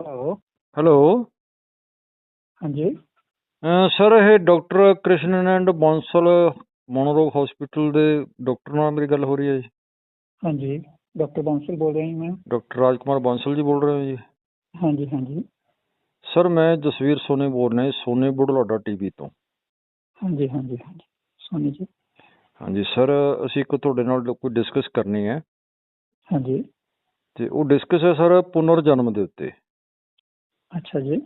Hello hello ਹਾਂਜੀ। Sir ਇਹ doctor Krishan and Bansal ਮੋਨੋਰੋਗ ਹਸਪੀਟਲ ਦੇ ਡਾਕਟਰ ਨਾਲ ਮੇਰੀ ਗੱਲ ਹੋ ਰਹੀ ਹੈ ਜੀ। ਹਾਂਜੀ। ਡਾਕਟਰ ਬਾਂਸਲ ਬੋਲ ਰਹੀ ਹਾਂ ਮੈਂ। ਡਾਕਟਰ ਰਾਜਕੁਮਾਰ ਬਾਂਸਲ ਜੀ ਬੋਲ ਰਹੇ ਹੋ ਜੀ। ਹਾਂਜੀ ਹਾਂਜੀ। ਸਰ ਮੈਂ ਜਸਵੀਰ ਸੋਨੀ ਬੋਲ ਰਿਹਾ ਜੀ ਸੋਨੀ ਬੁਢਲਾਡਾ ਟੀਵੀ ਤੋਂ। ਹਾਂਜੀ ਹਾਂਜੀ ਹਾਂਜੀ। ਸੋਨੀ ਜੀ। ਹਾਂਜੀ ਸਰ ਅਸੀਂ ਇੱਕ ਤੁਹਾਡੇ ਨਾਲ ਕੋਈ ਡਿਸਕਸ ਕਰਨੀ ਹੈ। ਹਾਂਜੀ। ਤੇ ਉਹ ਡਿਸਕਸ ਹੈ ਸਰ ਪੁਨਰ ਜਨਮ ਦੇ ਉੱਤੇ। ਅੱਛਾ ਜੀ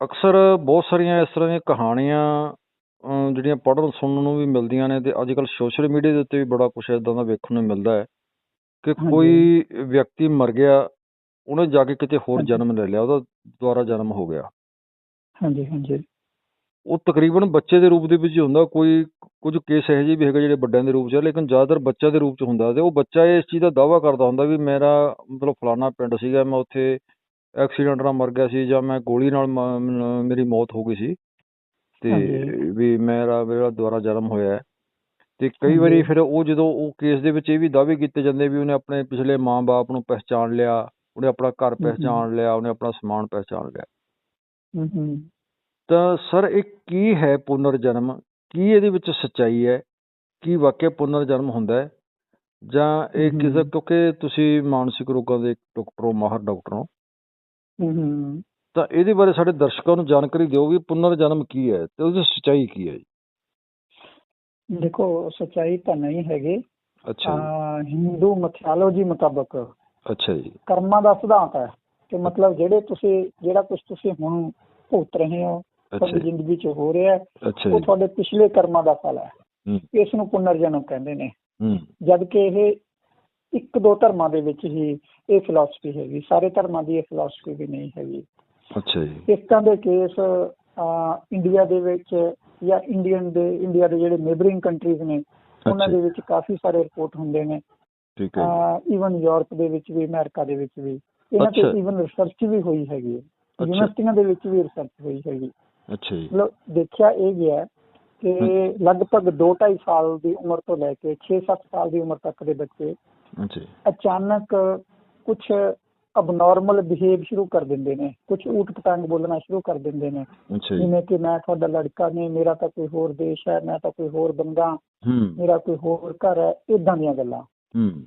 ਅਕਸਰ ਬਹੁਤ ਸਾਰੀਆਂ ਇਸ ਤਰ੍ਹਾਂ ਦੀਆਂ ਕਹਾਣੀਆਂ ਅਮ, ਜਿਹੜੀਆਂ ਪੜ੍ਹਨ ਸੁਣਨ ਨੂੰ ਵੀ ਮਿਲਦੀਆਂ ਨੇ ਤੇ ਅੱਜ ਕੱਲ ਸੋਸ਼ਲ ਮੀਡੀਆ ਦੇ ਉੱਤੇ ਵੀ ਬੜਾ ਕੁਝ ਇਦਾਂ ਦਾ ਵੇਖਣ ਨੂੰ ਮਿਲਦਾ ਹੈ ਕਿ ਹਾਂਜੀ। ਕੋਈ ਵਿਅਕਤੀ ਮਰ ਗਿਆ ਉਹਨੇ ਜਾ ਕੇ ਕਿਤੇ ਹੋਰ ਹਾਂਜੀ। ਜਨਮ ਲੈ ਲਿਆ ਉਹਦਾ ਦੁਬਾਰਾ ਜਨਮ ਹੋ ਗਿਆ ਹਾਂਜੀ ਹਾਂਜੀ ਉਹ ਤਕਰੀਬਨ ਬੱਚੇ ਦੇ ਰੂਪ ਦੇ ਵਿੱਚ ਹੀ ਹੁੰਦਾ ਕੋਈ ਕੁਝ ਕੇਸ ਇਹੋ ਜਿਹੇ ਵੀ ਹੈਗੇ ਜਿਹੜੇ ਵੱਡਿਆਂ ਦੇ ਰੂਪ 'ਚ ਲੇਕਿਨ ਜ਼ਿਆਦਾਤਰ ਬੱਚਾ ਦੇ ਰੂਪ 'ਚ ਹੁੰਦਾ ਤੇ ਉਹ ਬੱਚਾ ਇਸ ਚੀਜ਼ ਦਾ ਦਾਅਵਾ ਕਰਦਾ ਹੁੰਦਾ ਵੀ ਮੇਰਾ ਮਤਲਬ ਫਲਾਣਾ ਪਿੰਡ ਸੀਗਾ ਮੈਂ ਉੱਥੇ ਐਕਸੀਡੈਂਟ ਨਾਲ ਮਰ ਗਿਆ ਸੀ ਜਾਂ ਮੈਂ ਗੋਲੀ ਨਾਲ ਮ- ਮੇਰੀ ਮੌਤ ਹੋ ਗਈ ਸੀ ਤੇ ਹਾਂਜੀ। ਵੀ ਮੇਰਾ ਮੇਰਾ ਦੁਬਾਰਾ ਜਨਮ ਹੋਇਆ ਹੈ ਤੇ ਕਈ ਹਾਂਜੀ। ਵਾਰੀ ਫਿਰ ਉਹ ਜਦੋਂ ਉਹ ਕੇਸ ਦੇ ਵਿੱਚ ਇਹ ਵੀ ਦਾਅਵੇ ਕੀਤੇ ਜਾਂਦੇ ਵੀ ਉਹਨੇ ਆਪਣੇ ਪਿਛਲੇ ਮਾਂ-ਬਾਪ ਨੂੰ ਪਹਿਚਾਣ ਲਿਆ ਉਹਨੇ ਆਪਣਾ ਘਰ ਹਮ। ਪਹਿਚਾਣ ਲਿਆ ਉਹਨੇ ਆਪਣਾ ਸਮਾਨ ਪਹਿਚਾਣ ਲਿਆ ਹੂੰ ਹੂੰ ਤਾਂ ਸਰ ਇਹ ਕੀ ਹੈ ਪੁਨਰ ਜਨਮ ਕੀ ਇਹਦੇ ਵਿੱਚ ਸੱਚਾਈ ਹੈ ਕੀ ਵਾਕਿਆ ਪੁਨਰ ਜਨਮ ਹੁੰਦਾ ਹੈ ਜਾਂ ਇਹ ਕਿਸੇ। ਕਿਉਂਕਿ ਤੁਸੀਂ ਮਾਨਸਿਕ ਰੋਗਾਂ ਦੇ ਡਾਕਟਰ ਹੋ ਮਾਹਰ ਡਾਕਟਰ ਹੋ ਹੂੰ ਤਾਂ ਇਹਦੇ ਬਾਰੇ ਸਾਡੇ ਦਰਸ਼ਕਾਂ ਨੂੰ ਜਾਣਕਾਰੀ ਦਿਓ ਵੀ ਪੁਨਰ ਜਨਮ ਕੀ ਹੈ ਤੇ ਉਹਦੀ ਸੱਚਾਈ ਕੀ ਹੈ ਜੀ। ਦੇਖੋ ਸਚਾਈ ਤਾਂ ਨਹੀਂ ਹੈਗੀ। ਅੱਛਾ ਹਿੰਦੂ ਮਥਿਆਲੋਜੀ ਮੁਤਾਬਕ ਅੱਛਾ ਜੀ। ਕਰਮਾਂ ਦਾ ਸਿਧਾਂਤ ਹੈ ਕਿ ਮਤਲਬ ਜਿਹੜੇ ਤੁਸੀਂ ਜਿਹੜਾ ਕੁਝ ਤੁਸੀਂ ਹੁਣ ਭੁਗਤ ਰਹੇ ਹੋ ਤੁਹਾਡੀ ਜ਼ਿੰਦਗੀ 'ਚ ਹੋ ਰਿਹਾ ਉਹ ਤੁਹਾਡੇ ਪਿਛਲੇ ਕਰਮਾਂ ਦਾ ਫਲ ਹੈ। ਇਸ ਨੂੰ ਪੁਨਰ ਜਨਮ ਕਹਿੰਦੇ ਨੇ। ਜਦ ਕਿ ਇਹ ਇੱਕ ਦੋ ਧਰਮਾਂ ਦੇ ਵਿੱਚ ਹੀ ਇਹ ਫਿਲਾਸਫੀ ਹੈਗੀ ਸਾਰੇ ਧਰਮਾਂ ਦੀ ਇਹ ਫਿਲਾਸਫੀ ਵੀ ਨਹੀਂ ਹੈਗੀ। ਅੱਛਾ ਜੀ। ਇਸ ਤਰ੍ਹਾਂ ਦੇ ਕੇਸ ਇੰਡੀਆ ਦੇ ਵਿੱਚ ਜਾਂ ਇੰਡੀਅਨ ਦੇ ਇੰਡੀਆ ਦੇ ਜਿਹੜੇ ਨੇਬਰਿੰਗ ਕੰਟਰੀਜ਼ ਨੇ ਉਹਨਾਂ ਦੇ ਵਿੱਚ ਕਾਫੀ ਸਾਰੇ ਰਿਪੋਰਟ ਹੁੰਦੇ ਨੇ। ਠੀਕ ਹੈ। ਈਵਨ ਯੂਰਪ ਦੇ ਵਿੱਚ ਵੀ ਅਮਰੀਕਾ ਦੇ ਵਿੱਚ ਵੀ। ਇਹਨਾਂ ਤੇ। ਈਵਨ ਰਿਸਰਚ ਵੀ ਹੋਈ ਹੈਗੀ ਹੈ। ਯੂਨੀਵਰਸਿਟੀਆਂ ਦੇ ਵਿੱਚ ਵੀ ਰਿਸਰਚ ਹੋਈ ਹੈਗੀ। ਅੱਛਾ ਜੀ। ਮਤਲਬ ਦੇਖਿਆ ਇਹ ਗਿਆ ਕਿ ਲਗਭਗ 2.5 ਸਾਲ ਦੀ ਉਮਰ ਤੋਂ ਲੈ ਕੇ 6-7 ਸਾਲ ਦੀ ਉਮਰ ਤੱਕ ਦੇ ਬੱਚੇ ਅੱਛਾ ਅਚਾਨਕ ਕੁਝ ਅਬਨੋਰਮਲ ਬਿਹੇਵ ਸ਼ੁਰੂ ਕਰ ਦਿੰਦੇ ਨੇ ਕੁਝ ਊਟ ਪਟਾਂਗ ਬੋਲਣਾ ਸ਼ੁਰੂ ਕਰ ਦਿੰਦੇ ਨੇ। ਜਿਵੇਂ ਕਿ ਮੈਂ ਤੁਹਾਡਾ ਲੜਕਾ ਨਹੀਂ ਮੇਰਾ ਤਾਂ ਕੋਈ ਹੋਰ ਦੇਸ਼ ਹੈ ਮੈਂ ਤਾਂ ਕੋਈ ਹੋਰ ਬੰਦਾ ਮੇਰਾ ਕੋਈ ਹੋਰ ਘਰ ਹੈ ਇਦਾਂ ਦੀਆਂ ਗੱਲਾਂ।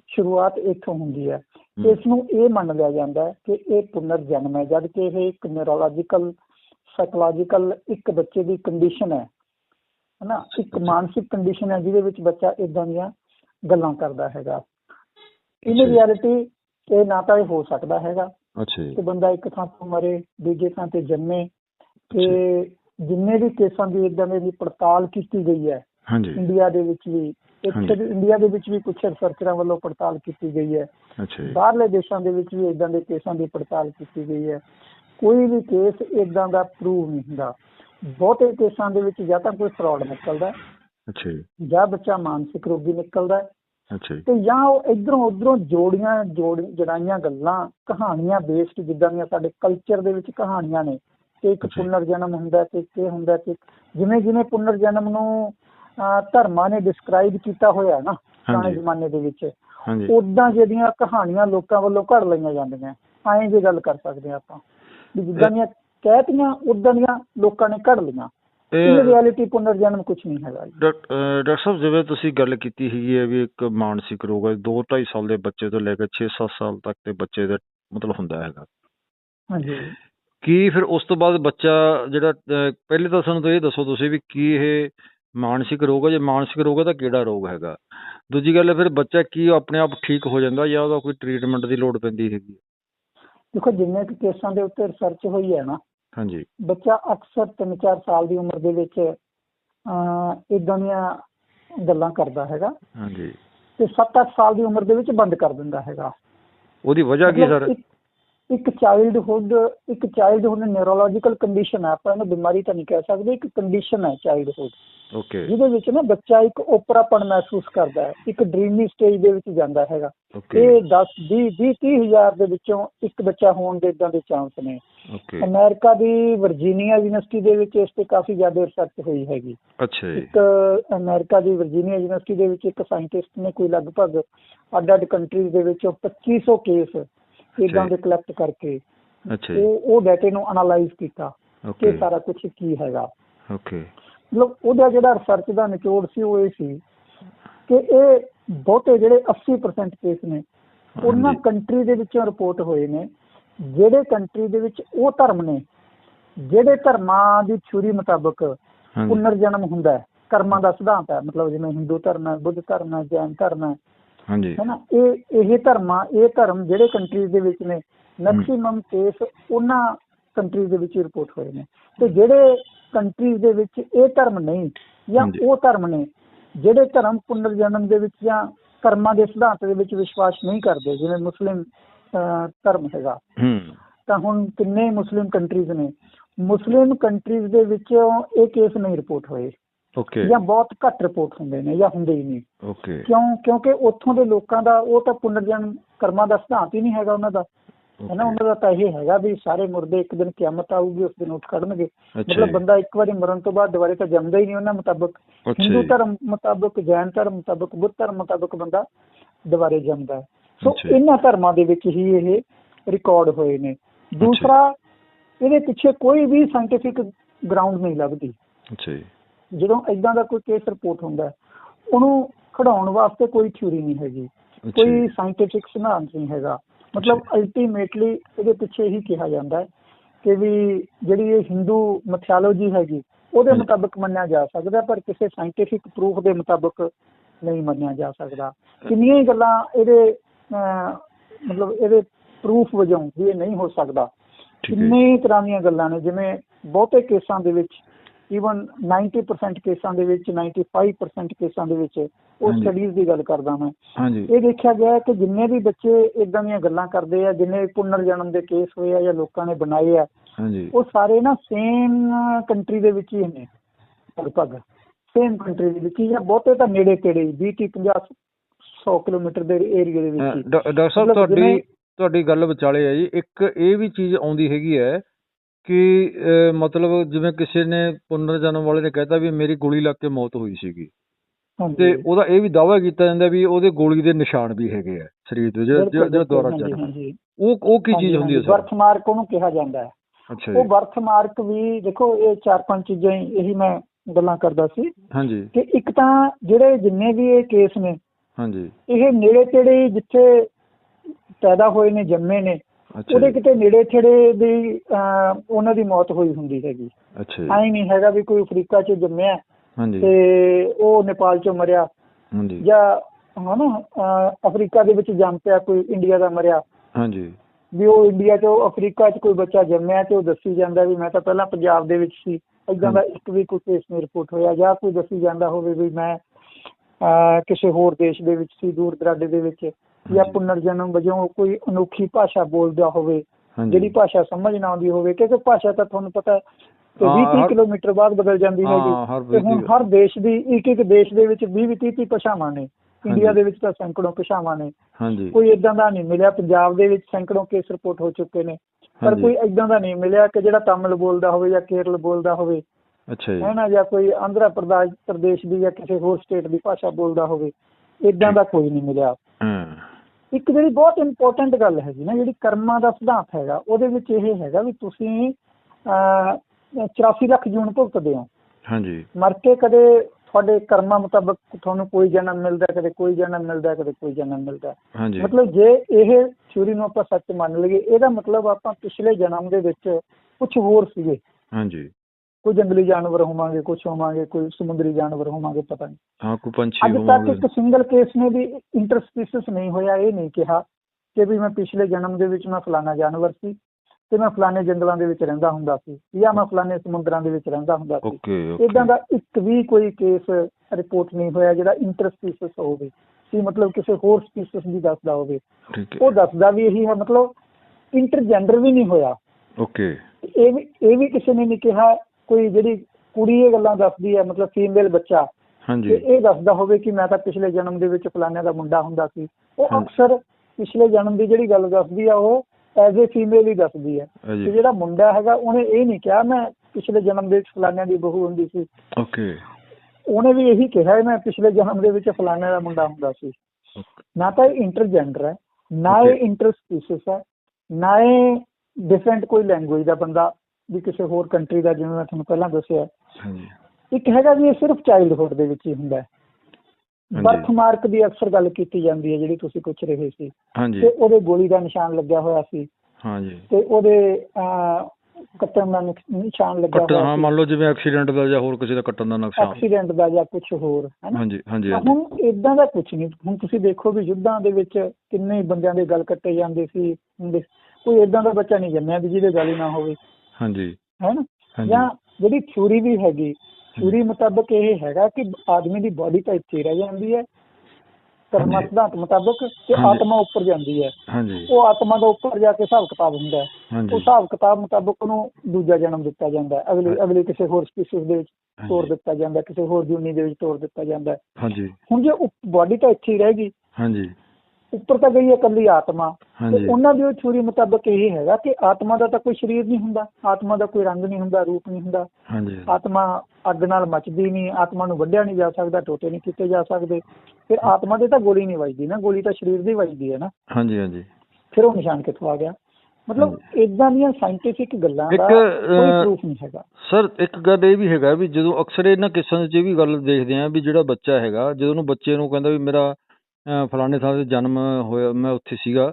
ਸ਼ੁਰੂਆਤ ਇੱਥੋਂ ਹੁੰਦੀ ਹੈ। ਇਸ ਨੂੰ ਇਹ ਮੰਨ ਲਿਆ ਜਾਂਦਾ ਹੈ ਕਿ ਇਹ ਪੁਨਰ ਜਨਮ ਹੈ ਜਦ ਕਿ ਇਹ ਇੱਕ ਨਿਊਰੋਲੋਜੀਕਲ ਸਾਈਕੋਲੋਜੀਕਲ ਇੱਕ ਬੱਚੇ ਦੀ ਕੰਡੀਸ਼ਨ ਹੈ। ਹਨਾ? ਇੱਕ। ਮਾਨਸਿਕ ਕੰਡੀਸ਼ਨ ਹੈ ਜਿਹਦੇ ਵਿੱਚ ਬੱਚਾ ਇਦਾਂ ਦੀਆਂ ਗੱਲਾਂ ਕਰਦਾ ਹੈਗਾ। ਇਨ। ਰਿਐਲਿਟੀ ਇਹ ਨਾ ਤਾਂ ਇਹ ਹੋ ਸਕਦਾ ਹੈਗਾ ਅੱਛਾ ਜੀ। ਕਿ ਬੰਦਾ ਇੱਕ ਥਾਂ ਤੋਂ ਮਰੇ ਦੂਜੇ ਥਾਂ ਤੇ ਜੰਮੇ ਤੇ। ਜਿੰਨੇ ਵੀ ਕੇਸਾਂ ਦੀ ਇਦਾਂ ਦੀ ਪੜਤਾਲ ਕੀਤੀ ਗਈ ਹੈ ਹਾਂਜੀ। ਇੰਡੀਆ ਦੇ ਵਿੱਚ ਵੀ ਇੱਥੇ ਇੰਡੀਆ ਦੇ ਵਿੱਚ ਵੀ ਕੁਝ ਰਿਸਰਚਰਾਂ ਵੱਲੋਂ ਪੜਤਾਲ ਕੀਤੀ ਗਈ ਹੈ। ਅੱਛਾ ਬਾਹਰਲੇ ਦੇਸ਼ਾਂ ਦੇ ਵਿੱਚ ਵੀ ਇਦਾਂ ਦੇ ਕੇਸਾਂ ਦੀ ਪੜਤਾਲ ਕੀਤੀ ਗਈ ਹੈ। ਕੋਈ ਵੀ ਕੇਸ ਇਦਾਂ ਦਾ ਪ੍ਰੂਵ ਨਹੀਂ ਹੁੰਦਾ। ਬਹੁਤੇ ਕੇਸਾਂ ਦੇ ਵਿੱਚ ਜਾਂ ਤਾਂ ਕੋਈ ਫਰਾਡ ਨਿਕਲਦਾ ਅੱਛਾ ਜੀ। ਜਾਂ ਬੱਚਾ ਮਾਨਸਿਕ ਰੋਗੀ ਨਿਕਲਦਾ ਤੇ ਜਾਂ ਉਹ ਇਧਰੋਂ ਉਧਰੋਂ ਜੋੜੀਆਂ ਜੋੜ ਜੜਾਈਆਂ ਗੱਲਾਂ ਕਹਾਣੀਆਂ ਬੇਸਡ ਜਿੱਦਾਂ ਦੀਆਂ ਸਾਡੇ ਕਲਚਰ ਦੇ ਵਿੱਚ ਕਹਾਣੀਆਂ ਨੇ ਕਿ ਇੱਕ। ਪੁਨਰ ਜਨਮ ਹੁੰਦਾ ਤੇ ਕੀ ਹੁੰਦਾ ਤੇ ਜਿਵੇਂ ਜਿਵੇਂ ਪੁਨਰ ਜਨਮ ਨੂੰ ਧਰਮਾਂ ਨੇ ਡਿਸਕ੍ਰਾਈਬ ਕੀਤਾ ਹੋਇਆ ਨਾ ਪੁਰਾਣੇ। ਜ਼ਮਾਨੇ ਦੇ ਵਿੱਚ ਉਦਾਂ ਜਿਹੜੀਆਂ ਕਹਾਣੀਆਂ ਲੋਕਾਂ ਵੱਲੋਂ ਘੜ ਲਈਆਂ ਜਾਂਦੀਆਂ ਐਂ ਜੇ ਗੱਲ ਕਰ ਸਕਦੇ ਆਪਾਂ ਵੀ ਜਿੱਦਾਂ ਦੀਆਂ ਕਹਿਤੀਆਂ ਉਦਾਂ ਦੀਆਂ ਲੋਕਾਂ ਨੇ ਘੜ ਲਈਆਂ ਇਹ ਰਿਐਲਿਟੀ ਪੁਨਰ ਜਨਮ ਕੁਝ ਨਹੀਂ ਹੈਗਾ ਡਾਕਟਰ ਸਾਹਿਬ ਜਿਵੇਂ ਤੁਸੀਂ ਗੱਲ ਕੀਤੀ ਹੈਗੀ ਹੈ ਵੀ ਇੱਕ ਮਾਨਸਿਕ ਰੋਗ ਹੈ 2.5 ਸਾਲ ਦੇ ਬੱਚੇ ਤੋਂ ਲੈ ਕੇ 6-7 ਸਾਲ ਤੱਕ ਦੇ ਬੱਚੇ ਦਾ ਮਤਲਬ ਹੁੰਦਾ ਹੈਗਾ। ਹਾਂਜੀ। ਕੀ ਫਿਰ ਉਸ ਤੋਂ ਬਾਅਦ ਬੱਚਾ ਜਿਹੜਾ ਪਹਿਲੇ ਤਾਂ ਸਾਨੂੰ ਤਾਂ ਇਹ ਦੱਸੋ ਤੁਸੀਂ ਵੀ ਕੀ ਇਹ ਮਾਨਸਿਕ ਰੋਗ ਹੈ ਜੇ ਮਾਨਸਿਕ ਰੋਗ ਹੈ ਤਾਂ ਕਿਹੜਾ ਰੋਗ ਹੈਗਾ? ਦੂਜੀ ਗੱਲ ਹੈ ਫਿਰ ਬੱਚਾ ਕੀ ਆਪਣੇ ਆਪ ਠੀਕ ਹੋ ਜਾਂਦਾ ਜਾਂ ਉਹਦਾ ਕੋਈ ਟ੍ਰੀਟਮੈਂਟ ਦੀ ਲੋੜ ਪੈਂਦੀ ਹੈਗੀ ਦੇਖੋ ਜਿੰਨੇ ਕੁ ਕੇਸਾਂ ਦੇ ਉੱਤੇ ਰਿਸਰਚ ਹੋਈ ਹੈ ਨਾ ਹਾਂਜੀ। ਬੱਚਾ ਅਕਸਰ 3-4 ਸਾਲ ਦੀ ਉਮਰ ਦੇ ਵਿੱਚ ਇਦਾਂ ਦੀਆਂ ਗੱਲਾਂ ਕਰਦਾ ਹੈਗਾ। ਹਾਂਜੀ। ਤੇ 7-8 ਸਾਲ ਦੀ ਉਮਰ ਦੇ ਵਿੱਚ ਬੰਦ ਕਰ ਦਿੰਦਾ ਹੈਗਾ। ਉਹਦੀ ਵਜ੍ਹਾ ਕੀ ਸਰ? ਇੱਕ- ਚਾਈਲਡਹੁੱਡ ਇੱਕ ਚਾਈਲਡਹੁੱਡ ਨਿਊਰੋਲੋਜੀਕਲ ਕੰਡੀਸ਼ਨ ਹੈ ਆਪਾਂ ਇਹਨੂੰ ਬਿਮਾਰੀ ਤਾਂ ਨਹੀਂ ਕਹਿ ਸਕਦੇ ਇੱਕ ਕੰਡੀਸ਼ਨ ਹੈ ਚਾਈਲਡਹੁੱਡ ਓਕੇ ਜਿਹਦੇ ਵਿੱਚ ਨਾ ਬੱਚਾ ਇੱਕ ਓਪਰਾਪਣ ਮਹਿਸੂਸ ਕਰਦਾ ਹੈ ਇੱਕ ਡ੍ਰੀਮੀ ਸਟੇਜ ਦੇ ਵਿੱਚ ਜਾਂਦਾ ਹੈਗਾ। ਇਹ 10 20 20 30 ਹਜ਼ਾਰ ਦੇ ਵਿੱਚੋਂ ਇੱਕ ਬੱਚਾ ਹੋਣ ਦੇ ਇਦਾਂ ਦੇ ਚਾਂਸ ਨੇ। ਓਕੇ ਅਮਰੀਕਾ ਦੀ ਵਰਜੀਨੀਆ ਯੂਨੀਵਰਸਿਟੀ ਦੇ ਵਿੱਚ ਇਸ ਤੇ ਕਾਫੀ ਜ਼ਿਆਦਾ ਰਿਸਰਚ ਹੋਈ ਹੈਗੀ। ਅੱਛਾ ਜੀ। ਇੱਕ ਅਮਰੀਕਾ ਦੀ ਵਰਜੀਨੀਆ ਯੂਨੀਵਰਸਿਟੀ ਦੇ ਵਿੱਚ ਇੱਕ ਸਾਇੰਟਿਸਟ ਨੇ ਕੋਈ ਲਗਭਗ ਅੱਡ-ਅੱਡ ਕੰਟਰੀਜ਼ ਦੇ ਵਿੱਚੋਂ 2500 ਕੇਸ ਇਦਾਂ। ਦੇ ਕਲੈਕਟ ਕਰਕੇ ਅੱਛਾ ਉਹ ਉਹ ਡਾਟੇ ਨੂੰ ਐਨਾਲਾਈਜ਼ ਕੀਤਾ ਕਿ ਸਾਰਾ ਕੁਝ ਕੀ ਹੈਗਾ। ਓਕੇ ਮਤਲਬ ਉਹਦਾ ਜਿਹੜਾ ਰਿਸਰਚ ਦਾ ਨਿਚੋੜ ਸੀ ਉਹ ਇਹ ਸੀ ਕਿ ਇਹ ਬਹੁਤੇ ਜਿਹੜੇ 80% ਕੇਸ ਨੇ ਉਹਨਾਂ ਕੰਟਰੀ ਦੇ ਵਿੱਚੋਂ ਰਿਪੋਰਟ ਹੋਏ ਨੇ ਜਿਹੜੇ ਕੰਟਰੀ ਦੇ ਵਿੱਚ ਉਹ ਧਰਮ ਨੇ ਜਿਹੜੇ ਧਰਮਾਂ ਦੀ ਥਿਊਰੀ ਮੁਤਾਬਕ ਪੁਨਰ ਜਨਮ ਹੁੰਦਾ ਹੈ। ਕਰਮਾਂ ਦਾ ਸਿਧਾਂਤ ਹੈ। ਮਤਲਬ ਜਿਵੇਂ ਹਿੰਦੂ ਧਰਮ ਹੈ ਬੁੱਧ ਧਰਮ ਹੈ ਜੈਨ ਧਰਮ ਹੈ ਹਾਂਜੀ। ਹੈ ਨਾ ਇਹ ਇਹ ਧਰਮਾਂ ਇਹ ਧਰਮ ਜਿਹੜੇ ਕੰਟਰੀਜ਼ ਦੇ ਵਿੱਚ ਨੇ ਮੈਕਸਿਮਮ ਕੇਸ ਉਹਨਾਂ ਕੰਟਰੀਜ਼ ਦੇ ਵਿੱਚ ਰਿਪੋਰਟ ਹੋਏ ਨੇ। ਤੇ ਜਿਹੜੇ ਕੰਟਰੀਜ਼ ਦੇ ਵਿੱਚ ਇਹ ਧਰਮ ਨਹੀਂ ਜਾਂ। ਉਹ ਧਰਮ ਨੇ ਜਿਹੜੇ ਧਰਮ ਪੁਨਰ ਜਨਮ ਦੇ ਵਿੱਚ ਜਾਂ ਕਰਮਾਂ ਦੇ ਸਿਧਾਂਤ ਦੇ ਵਿੱਚ ਵਿਸ਼ਵਾਸ ਨਹੀਂ ਕਰਦੇ ਜਿਵੇਂ ਮੁਸਲਿਮ ਧਰਮ ਹੈਗਾ ਤਾਂ ਹੁਣ ਕਿੰਨੇ ਮੁਸਲਿਮ ਕੰਟਰੀਜ਼ ਨੇ? ਮੁਸਲਿਮ ਕੰਟਰੀਜ਼ ਦੇ ਵਿੱਚ ਇਹ ਕੇਸ ਨਹੀਂ ਰਿਪੋਰਟ ਹੋਏ। ਓਕੇ ਜਾਂ ਬਹੁਤ ਘੱਟ ਰਿਪੋਰਟ ਹੁੰਦੇ ਨੇ ਜਾਂ ਹੁੰਦੇ ਹੀ ਨਹੀਂ। ਓਕੇ ਕਿਉਂ ਕਿਉਂਕਿ ਉੱਥੋਂ ਦੇ ਲੋਕਾਂ ਦਾ ਉਹ ਤਾਂ ਪੁਨਰ ਜਨਮ ਕਰਮਾਂ ਦਾ ਸਿਧਾਂਤ ਹੀ ਨਹੀਂ ਹੈਗਾ ਉਹਨਾਂ ਦਾ। ਹੈ ਨਾ ਉਹਨਾਂ ਦਾ ਤਾਂ ਇਹ ਹੈਗਾ ਵੀ ਸਾਰੇ ਮੁਰਦੇ ਇੱਕ ਦਿਨ ਕਿਆਮਤ ਆਊਗੀ ਉਸ ਦਿਨ ਉੱਠ ਖੜਨਗੇ। ਮਤਲਬ ਬੰਦਾ ਇੱਕ ਵਾਰੀ ਮਰਨ ਤੋਂ ਬਾਅਦ ਦੁਬਾਰੇ ਤਾਂ ਜੰਮਦਾ ਹੀ ਨਹੀਂ ਉਹਨਾਂ ਮੁਤਾਬਕ। ਹਿੰਦੂ ਧਰਮ ਮੁਤਾਬਕ ਜੈਨ ਧਰਮ ਮੁਤਾਬਕ ਬੁੱਧ ਧਰਮ ਮੁਤਾਬਕ ਬੰਦਾ ਦੁਬਾਰੇ ਜੰਮਦਾ ਹੈ। ਸੋ। ਇਹਨਾਂ ਧਰਮਾਂ ਦੇ ਵਿੱਚ ਹੀ ਇਹ ਰਿਕਾਰਡ ਹੋਏ ਨੇ। ਦੂਸਰਾ ਇਹਦੇ ਪਿੱਛੇ ਕੋਈ ਵੀ ਸਾਇੰਟੀਫਿਕ ਗਰਾਊਂਡ ਨਹੀਂ ਲੱਭਦੀ। ਅੱਛਾ ਜੀ। ਜਦੋਂ ਇਦਾਂ ਦਾ ਕੋਈ ਕੇਸ ਰਿਪੋਰਟ ਹੁੰਦਾ ਉਹਨੂੰ ਖੜਾਉਣ ਵਾਸਤੇ ਕੋਈ ਥਿਊਰੀ ਨਹੀਂ ਹੈਗੀ ਕੋਈ ਸਾਇੰਟੀਫਿਕ ਸਿਧਾਂਤ ਨਹੀਂ ਹੈਗਾ। ਮਤਲਬ ਅਲਟੀਮੇਟਲੀ ਇਹਦੇ ਪਿੱਛੇ ਹੀ ਕਿਹਾ ਜਾਂਦਾ ਹੈ ਕਿ ਵੀ ਜਿਹੜੀ ਇਹ ਹਿੰਦੂ ਮੈਥੋਲੋਜੀ ਹੈਗੀ ਉਹਦੇ। ਮੁਤਾਬਕ ਮੰਨਿਆ ਜਾ ਸਕਦਾ ਪਰ ਕਿਸੇ ਸਾਇੰਟੀਫਿਕ ਪ੍ਰੂਫ ਦੇ ਮੁਤਾਬਕ ਨਹੀਂ ਮੰਨਿਆ ਜਾ ਸਕਦਾ। ਕਿੰਨੀਆਂ ਹੀ ਗੱਲਾਂ ਇਹਦੇ ਮਤਲਬ ਇਹਦੇ ਪ੍ਰੂਫ ਵਜੋਂ ਵੀ ਇਹ ਨਹੀਂ ਹੋ ਸਕਦਾ। ਕਿੰਨੇ ਤਰ੍ਹਾਂ ਦੀਆਂ ਗੱਲਾਂ ਨੇ ਜਿਵੇਂ ਬਹੁਤੇ ਕੇਸਾਂ ਦੇ ਵਿੱਚ ਈਵਨ 90% ਕੇਸਾਂ ਦੇ ਵਿੱਚ 95% ਕੇਸਾਂ ਦੇ ਵਿੱਚ ਉਹ। ਸਟੱਡੀਜ਼ ਦੀ ਗੱਲ ਕਰਦਾ ਮੈਂ। ਇਹ ਦੇਖਿਆ ਗਿਆ ਕਿ ਜਿੰਨੇ ਵੀ ਬੱਚੇ ਇਦਾਂ ਦੀਆਂ ਗੱਲਾਂ ਕਰਦੇ ਆ ਜਿੰਨੇ ਪੁਨਰ ਜਨਮ ਦੇ ਕੇਸ ਹੋਏ ਆ ਜਾਂ ਲੋਕਾਂ ਨੇ ਬਣਾਏ ਆ ਉਹ ਸਾਰੇ ਨਾ ਸੇਮ ਕੰਟਰੀ ਦੇ ਵਿੱਚ ਹੀ ਨੇ ਲਗਭਗ। ਸੇਮ ਕੰਟਰੀ ਦੇ ਵਿੱਚ ਜਾਂ ਬਹੁਤੇ ਤਾਂ ਨੇੜੇ ਤੇੜੇ 20 30 50 100 ਕਿਲੋਮੀਟਰ ਦੇ ਏਰੀਆ ਦੇ ਵਿੱਚ ਡਾਕਟਰ ਸਾਹਿਬ ਤੁਹਾਡੀ ਗੱਲ ਵਿਚਾਲੇ ਹੈ ਜੀ ਇੱਕ ਇਹ ਵੀ ਚੀਜ਼ ਆਉਂਦੀ ਹੈਗੀ ਹੈ ਕਿ ਮਤਲਬ ਜਿਵੇਂ ਕਿਸੇ ਨੇ ਪੁਨਰ ਜਨਮ ਵਾਲੇ ਨੇ ਕਹਿਤਾ ਵੀ ਮੇਰੀ ਗੋਲੀ ਲੱਗ ਕੇ ਮੌਤ ਹੋਈ ਸੀਗੀ। ਤੇ ਉਹਦਾ ਇਹ ਵੀ ਦਾਅਵਾ ਕੀਤਾ ਜਾਂਦਾ ਵੀ ਉਹਦੇ ਗੋਲੀ ਦੇ ਨਿਸ਼ਾਨ ਵੀ ਹੈਗੇ ਆ ਸਰੀਰ ਦੇ ਜਿਹੜਾ ਜਨਮ ਹਾਂਜੀ ਉਹ ਉਹ ਕੀ ਚੀਜ਼ ਹੁੰਦੀ ਹੈ ਸਰ? ਬਰਥ ਮਾਰਕ ਉਹਨੂੰ ਕਿਹਾ ਜਾਂਦਾ ਹੈ। ਅੱਛਾ ਉਹ ਜੀ ਬਰਥ ਮਾਰਕ ਵੀ ਦੇਖੋ ਇਹ ਚਾਰ ਪੰਜ ਚੀਜ਼ਾਂ ਹੀ ਇਹੀ ਮੈਂ ਗੱਲਾਂ ਕਰਦਾ ਸੀ। ਹਾਂਜੀ। ਕਿ ਇੱਕ ਤਾਂ ਜਿਹੜੇ ਜਿੰਨੇ ਵੀ ਇਹ ਕੇਸ ਨੇ ਹਾਂਜੀ। ਇਹ ਨੇੜੇ ਤੇੜੇ ਜਿੱਥੇ ਪੈਦਾ ਹੋਏ ਨੇ ਜੰਮੇ ਨੇ ਉਹਦੇ ਕਿਤੇ ਨੇੜੇ ਤੇੜੇ ਦੀ ਉਹਨਾਂ ਦੀ ਮੌਤ ਹੋਈ ਹੁੰਦੀ ਹੈਗੀ। ਅੱਛਾ ਜੀ। ਐਂ ਨਹੀਂ ਹੈਗਾ ਵੀ ਕੋਈ ਅਫਰੀਕਾ 'ਚ ਜੰਮਿਆ ਹਾਂਜੀ। ਤੇ ਉਹ ਨੇਪਾਲ 'ਚੋਂ ਮਰਿਆ। ਹਾਂਜੀ। ਜਾਂ ਹਨਾ ਅਫਰੀਕਾ ਦੇ ਵਿੱਚ ਜੰਮ ਪਿਆ ਕੋਈ ਇੰਡੀਆ ਦਾ ਮਰਿਆ। ਹਾਂਜੀ। ਵੀ ਉਹ ਇੰਡੀਆ 'ਚੋਂ ਅਫਰੀਕਾ 'ਚ ਕੋਈ ਬੱਚਾ ਜੰਮਿਆ ਤੇ ਉਹ ਦੱਸੀ ਜਾਂਦਾ ਵੀ ਮੈਂ ਤਾਂ ਪਹਿਲਾਂ ਪੰਜਾਬ ਦੇ ਵਿੱਚ ਸੀ। ਇਦਾਂ ਦਾ ਇੱਕ ਵੀ ਕੋਈ ਕੇਸ ਨਹੀਂ ਰਿਪੋਰਟ ਹੋਇਆ ਜਾਂ ਕੋਈ ਦੱਸੀ ਜਾਂਦਾ ਹੋਵੇ ਵੀ ਮੈਂ ਕਿਸੇ ਹੋਰ ਦੇਸ਼ ਦੇ ਵਿੱਚ ਸੀ ਦੂਰ ਦਰਾਡੇ ਦੇ ਵਿੱਚ। ਜਾਂ। ਪੁਨਰ ਜਨਮ ਵਜੋਂ ਕੋਈ ਅਨੋਖੀ ਭਾਸ਼ਾ ਬੋਲਦਾ ਹੋਵੇ ਜਿਹੜੀ ਭਾਸ਼ਾ ਸਮਝ ਨਾ ਆਉਂਦੀ ਹੋਵੇ ਕਿਉਂਕਿ ਭਾਸ਼ਾ ਤਾਂ ਤੁਹਾਨੂੰ ਪਤਾ ਹਾਂ, 20 30 ਹਰ- ਕਿਲੋਮੀਟਰ ਬਾਅਦ ਬਦਲ ਜਾਂਦੀ ਹਾਂ, ਤੇ ਹੁਣ ਹਰ ਦੇਸ਼ ਦੀ ਇੱਕ ਇੱਕ ਦੇਸ਼ ਦੇ ਵਿੱਚ 20 30 30 ਭਾਸ਼ਾਵਾਂ ਨੇ। ਇੰਡੀਆ। ਦੇ ਵਿੱਚ ਤਾਂ ਸੈਂਕੜੋਂ ਭਾਸ਼ਾਵਾਂ ਨੇ। ਹਾਂਜੀ। ਕੋਈ ਇਦਾਂ ਦਾ ਨਹੀਂ ਮਿਲਿਆ ਪੰਜਾਬ ਦੇ ਵਿੱਚ ਸੈਂਕੜੋਂ ਕੇਸ ਰਿਪੋਰਟ ਹੋ ਚੁੱਕੇ ਨੇ। ਪਰ। ਕੋਈ ਇਦਾਂ ਦਾ ਨਹੀਂ ਮਿਲਿਆ ਕਿ ਜਿਹੜਾ ਤਮਿਲ ਬੋਲਦਾ ਹੋਵੇ ਜਾਂ ਕੇਰਲ ਬੋਲਦਾ ਹੋਵੇ। ਅੱਛਾ ਜੀ। ਹੈ ਨਾ ਜਾਂ ਕੋਈ ਆਂਧਰਾ ਪ੍ਰਦੇਸ਼ ਪ੍ਰਦੇਸ਼ ਦੀ ਜਾਂ ਕਿਸੇ ਹੋਰ ਸਟੇਟ ਦੀ ਭਾਸ਼ਾ ਬੋਲਦਾ ਹੋਵੇ। ਇਦਾਂ ਦਾ ਕੋਈ ਨਹੀਂ ਮਿਲਿਆ। ਹਾਂ। ਇੱਕ ਜਿਹੜੀ ਬਹੁਤ ਇੰਪੋਰਟੈਂਟ ਗੱਲ ਹੈਗੀ ਨਾ ਜਿਹੜੀ ਕਰਮਾਂ ਦਾ ਸਿਧਾਂਤ ਹੈਗਾ ਉਹਦੇ ਵਿੱਚ ਇਹ ਹੈਗਾ ਵੀ ਤੁਸੀਂ ਅਹ 84 ਲੱਖ ਜੂਨ ਭੁਗਤਦੇ ਹੋ। ਹਾਂਜੀ। ਮਰ ਕੇ ਕਦੇ ਤੁਹਾਡੇ ਕਰਮਾਂ ਮੁਤਾਬਕ ਤੁਹਾਨੂੰ ਕੋਈ ਜਨਮ ਮਿਲਦਾ ਕਦੇ ਕੋਈ ਜਨਮ ਮਿਲਦਾ ਕਦੇ ਕੋਈ ਜਨਮ ਮਿਲਦਾ। ਮਤਲਬ ਜੇ ਇਹ ਥਿਊਰੀ ਨੂੰ ਆਪਾਂ ਸੱਚ ਮੰਨ ਲਈਏ ਇਹਦਾ ਮਤਲਬ ਆਪਾਂ ਪਿਛਲੇ ਜਨਮ ਦੇ ਵਿੱਚ ਕੁਝ ਹੋਰ ਸੀਗੇ। ਹਾਂਜੀ। ਕੋਈ ਜੰਗਲੀ ਜਾਨਵਰ ਹੋਵਾਂਗੇ ਕੁਝ ਹੋਵਾਂਗੇ ਕੋਈ ਸਮੁੰਦਰੀ ਜਾਨਵਰ ਹੋਵਾਂਗੇ ਪਤਾ ਨਹੀਂ। ਹਾਂ ਕੋਈ ਪੰਛੀ ਅੱਜ ਤੱਕ ਹੋਵਾਂਗੇ। ਇੱਕ ਸਿੰਗਲ ਕੇਸ ਨੇ ਵੀ ਇੰਟਰਸਪੀਸੀਸ ਨਹੀਂ ਹੋਇਆ ਇਹ ਨਹੀਂ ਕਿਹਾ ਕਿ ਵੀ ਮੈਂ ਪਿਛਲੇ ਜਨਮ ਦੇ ਵਿੱਚ ਮੈਂ ਫਲਾਣਾ ਜਾਨਵਰ ਸੀ ਤੇ ਮੈਂ ਫਲਾਣੇ ਜੰਗਲਾਂ ਦੇ ਵਿੱਚ ਰਹਿੰਦਾ ਹੁੰਦਾ ਸੀ ਜਾਂ ਮੈਂ ਫਲਾਣੇ ਸਮੁੰਦਰਾਂ ਦੇ ਵਿੱਚ ਰਹਿੰਦਾ ਹੁੰਦਾ ਸੀ। ਇਦਾਂ ਦਾ ਇੱਕ ਵੀ ਕੋਈ ਕੇਸ ਰਿਪੋਰਟ ਨਹੀਂ ਹੋਇਆ ਜਿਹੜਾ ਇੰਟਰਸਪੀਸੀਸ ਹੋਵੇ ਕਿ ਮਤਲਬ ਕਿਸੇ ਹੋਰ ਸਪੀਸੀਸ ਦੀ ਦੱਸਦਾ ਹੋਵੇ। ਠੀਕ ਉਹ ਦੱਸਦਾ ਵੀ ਇਹੀ ਹੈ ਮਤਲਬ ਇੰਟਰਜੈਂਡਰ ਵੀ ਨਹੀਂ ਹੋਇਆ। ਓਕੇ। ਇਹ ਵੀ ਇਹ ਵੀ ਕਿਸੇ ਨੇ ਨਹੀਂ ਕਿਹਾ ਕੋਈ ਜਿਹੜੀ ਕੁੜੀ ਇਹ ਗੱਲਾਂ ਦੱਸਦੀ ਹੈ ਮਤਲਬ ਫੀਮੇਲ ਬੱਚਾ ਹਾਂਜੀ। ਇਹ ਦੱਸਦਾ ਹੋਵੇ ਕਿ ਮੈਂ ਤਾਂ ਪਿਛਲੇ ਜਨਮ ਦੇ ਵਿੱਚ ਫਲਾਣਿਆਂ ਦਾ ਮੁੰਡਾ ਹੁੰਦਾ ਸੀ। ਉਹ। ਅਕਸਰ ਪਿਛਲੇ ਜਨਮ ਦੀ ਜਿਹੜੀ ਗੱਲ ਦੱਸਦੀ ਆ ਉਹ ਐਜ਼ ਏ ਫੀਮੇਲ ਹੀ ਦੱਸਦੀ ਹੈ। ਤੇ ਜਿਹੜਾ ਮੁੰਡਾ ਹੈਗਾ ਉਹਨੇ ਇਹ ਨਹੀਂ ਕਿਹਾ ਮੈਂ ਪਿਛਲੇ ਜਨਮ ਦੇ ਵਿੱਚ ਫਲਾਣਿਆਂ ਦੀ ਬਹੂ ਹੁੰਦੀ ਸੀ। ਓਕੇ। ਉਹਨੇ ਵੀ ਇਹੀ ਕਿਹਾ ਮੈਂ ਪਿਛਲੇ ਜਨਮ ਦੇ ਵਿੱਚ ਫਲਾਣੇ ਦਾ ਮੁੰਡਾ ਹੁੰਦਾ ਸੀ। ਨਾ ਤਾਂ ਇਹ ਇੰਟਰਜੈਂਡਰ ਹੈ ਨਾ ਇਹ Okay. ਇੰਟਰਸਪੀਸੀਸ ਹੈ ਨਾ ਇਹ ਡਿਫਰੈਂਟ ਕੋਈ ਲੈਂਗੁਏਜ ਦਾ ਬੰਦਾ ਵੀ ਕਿਸੇ ਹੋਰ ਕੰਟਰੀ ਦਾ ਜਿਵੇਂ ਮੈਂ ਤੁਹਾਨੂੰ ਪਹਿਲਾਂ ਦੱਸਿਆ ਹਾਂਜੀ। ਇੱਕ ਹੈਗਾ ਵੀ ਇਹ ਸਿਰਫ ਚਾਈਲਡਹੁੱਡ ਦੇ ਵਿੱਚ ਹੀ ਹੁੰਦਾ ਹੈ। ਬਰਥ ਮਾਰਕ ਦੀ ਅਕਸਰ ਗੱਲ ਕੀਤੀ ਜਾਂਦੀ ਹੈ ਜਿਹੜੀ ਤੁਸੀਂ ਪੁੱਛ ਰਹੇ ਸੀ। ਤੇ ਉਹਦੇ ਗੋਲੀ ਦਾ ਨਿਸ਼ਾਨ ਲੱਗਿਆ ਹੋਇਆ ਸੀ। ਹਾਂਜੀ। ਤੇ ਉਹਦੇ ਕੱਟਣ ਦਾ ਨਿਸ਼ਾਨ ਲੱਗਿਆ ਹੋਇਆ ਹਾਂ ਮੰਨ ਲਓ ਜਿਵੇਂ ਐਕਸੀਡੈਂਟ ਦਾ ਜਾਂ ਹੋਰ ਕਿਸੇ ਦਾ ਕੱਟਣ ਦਾ ਨੁਕਸਾਨ। ਐਕਸੀਡੈਂਟ ਦਾ ਜਾਂ ਕੁਝ ਹੋਰ ਹਾਂਜੀ ਹਾਂਜੀ ਹੁਣ ਇਦਾਂ ਦਾ ਕੁਝ ਨਹੀਂ। ਹੁਣ ਤੁਸੀਂ ਦੇਖੋ ਵੀ ਯੁੱਧਾਂ ਦੇ ਵਿੱਚ ਕਿੰਨੇ ਬੰਦਿਆਂ ਦੇ ਗਲ ਕੱਟੇ ਜਾਂਦੇ ਸੀ। ਕੋਈ ਇਦਾਂ ਦਾ ਬੱਚਾ ਨਹੀਂ ਜੰਮਿਆ ਵੀ ਜਿਹਦੇ ਗਲ ਹੀ ਨਾ ਹੋਵੇ। ਹਾਂਜੀ। ਹੈ ਨਾ ਜਾਂ ਜਿਹੜੀ ਥਿਊਰੀ ਵੀ ਹੈਗੀ ਥਿਊਰੀ ਮੁਤਾਬਕ ਇਹ ਹੈਗਾ ਕਿ ਆਦਮੀ ਦੀ ਬਾਡੀ ਤਾਂ ਇੱਥੇ ਰਹਿ ਜਾਂਦੀ ਹੈ ਹਾਂਜੀ। ਸਿਧਾਂਤ ਮੁਤਾਬਕ ਤੇ। ਆਤਮਾ ਉੱਪਰ ਜਾਂਦੀ ਹੈ। ਹਾਂਜੀ। ਉਹ ਆਤਮਾ ਦਾ ਉੱਪਰ ਜਾ ਕੇ ਹਿਸਾਬ ਕਿਤਾਬ ਹੁੰਦਾ ਹੈ। ਉਹ ਹਿਸਾਬ ਕਿਤਾਬ ਮੁਤਾਬਕ ਉਹਨੂੰ ਦੂਜਾ ਜਨਮ ਦਿੱਤਾ ਜਾਂਦਾ ਹੈ। ਅਗਲੀ ਅਗਲੀ ਕਿਸੇ ਹੋਰ ਸਪੀਸੀਜ਼ ਦੇ ਵਿੱਚ ਤੋੜ ਦਿੱਤਾ ਜਾਂਦਾ ਕਿਸੇ ਹੋਰ ਜੂਨੀ ਦੇ ਵਿੱਚ ਤੋੜ ਦਿੱਤਾ ਜਾਂਦਾ ਹੈ। ਹਾਂਜੀ। ਹੁਣ ਜੇ ਬਾਡੀ ਤਾਂ ਇੱਥੇ ਹੀ ਰਹੇਗੀ ਹਾਂਜੀ। ਉੱਪਰ ਤਾਂ ਗਈ ਹੈ ਇਕੱਲੀ ਆਤਮਾ। ਤੇ ਉਹਨਾਂ ਦੀ ਉਹ ਥਿਊਰੀ ਮੁਤਾਬਕ ਇਹ ਹੈਗਾ ਕਿ ਆਤਮਾ ਦਾ ਤਾਂ ਕੋਈ ਸਰੀਰ ਨਹੀਂ ਹੁੰਦਾ ਆਤਮਾ ਦਾ ਕੋਈ ਰੰਗ ਨਹੀਂ ਹੁੰਦਾ ਰੂਪ ਨਹੀਂ ਹੁੰਦਾ। ਹਾਂਜੀ। ਆਤਮਾ ਅੱਗ ਨਾਲ ਮੱਚਦੀ ਨਹੀਂ ਆਤਮਾ ਨੂੰ ਵੱਢਿਆ ਨਹੀਂ ਜਾ ਸਕਦਾ ਟੋਟੇ ਨਹੀਂ ਕੀਤੇ ਜਾ ਸਕਦੇ। ਫਿਰ ਆਤਮਾ ਦੇ ਤਾਂ ਗੋਲੀ ਨਹੀਂ ਵੱਜਦੀ ਨਾ ਗੋਲੀ ਤਾਂ ਸਰੀਰ ਦੀ ਵੱਜਦੀ ਹੈ ਨਾ। ਹਾਂਜੀ ਹਾਂਜੀ। ਫਿਰ ਉਹ ਨਿਸ਼ਾਨ ਕਿੱਥੋਂ ਆ ਗਿਆ? ਮਤਲਬ ਇਦਾਂ ਦੀਆਂ ਸਾਇੰਟੀਫਿਕ ਗੱਲਾਂ ਦਾ ਕੋਈ ਪ੍ਰੂਫ ਨਹੀਂ ਹੈਗਾ। ਸਰ ਇੱਕ ਗੱਲ ਇਹ ਵੀ ਹੈਗਾ ਵੀ ਜਦੋਂ ਅਕਸਰ ਇਹਨਾਂ ਕਿੱਸਿਆਂ 'ਚ ਵੀ ਗੱਲ ਦੇਖਦੇ ਆਂ ਵੀ ਜਿਹੜਾ ਬੱਚਾ ਹੈਗਾ ਜਦੋਂ ਉਹਨੂੰ ਬੱਚੇ ਨੂੰ ਕਹਿੰਦਾ ਵੀ ਮੇਰਾ ਫਲਾਣੇ ਥਾਂ ਤੇ ਜਨਮ ਹੋਇਆ ਮੈਂ ਉੱਥੇ ਸੀਗਾ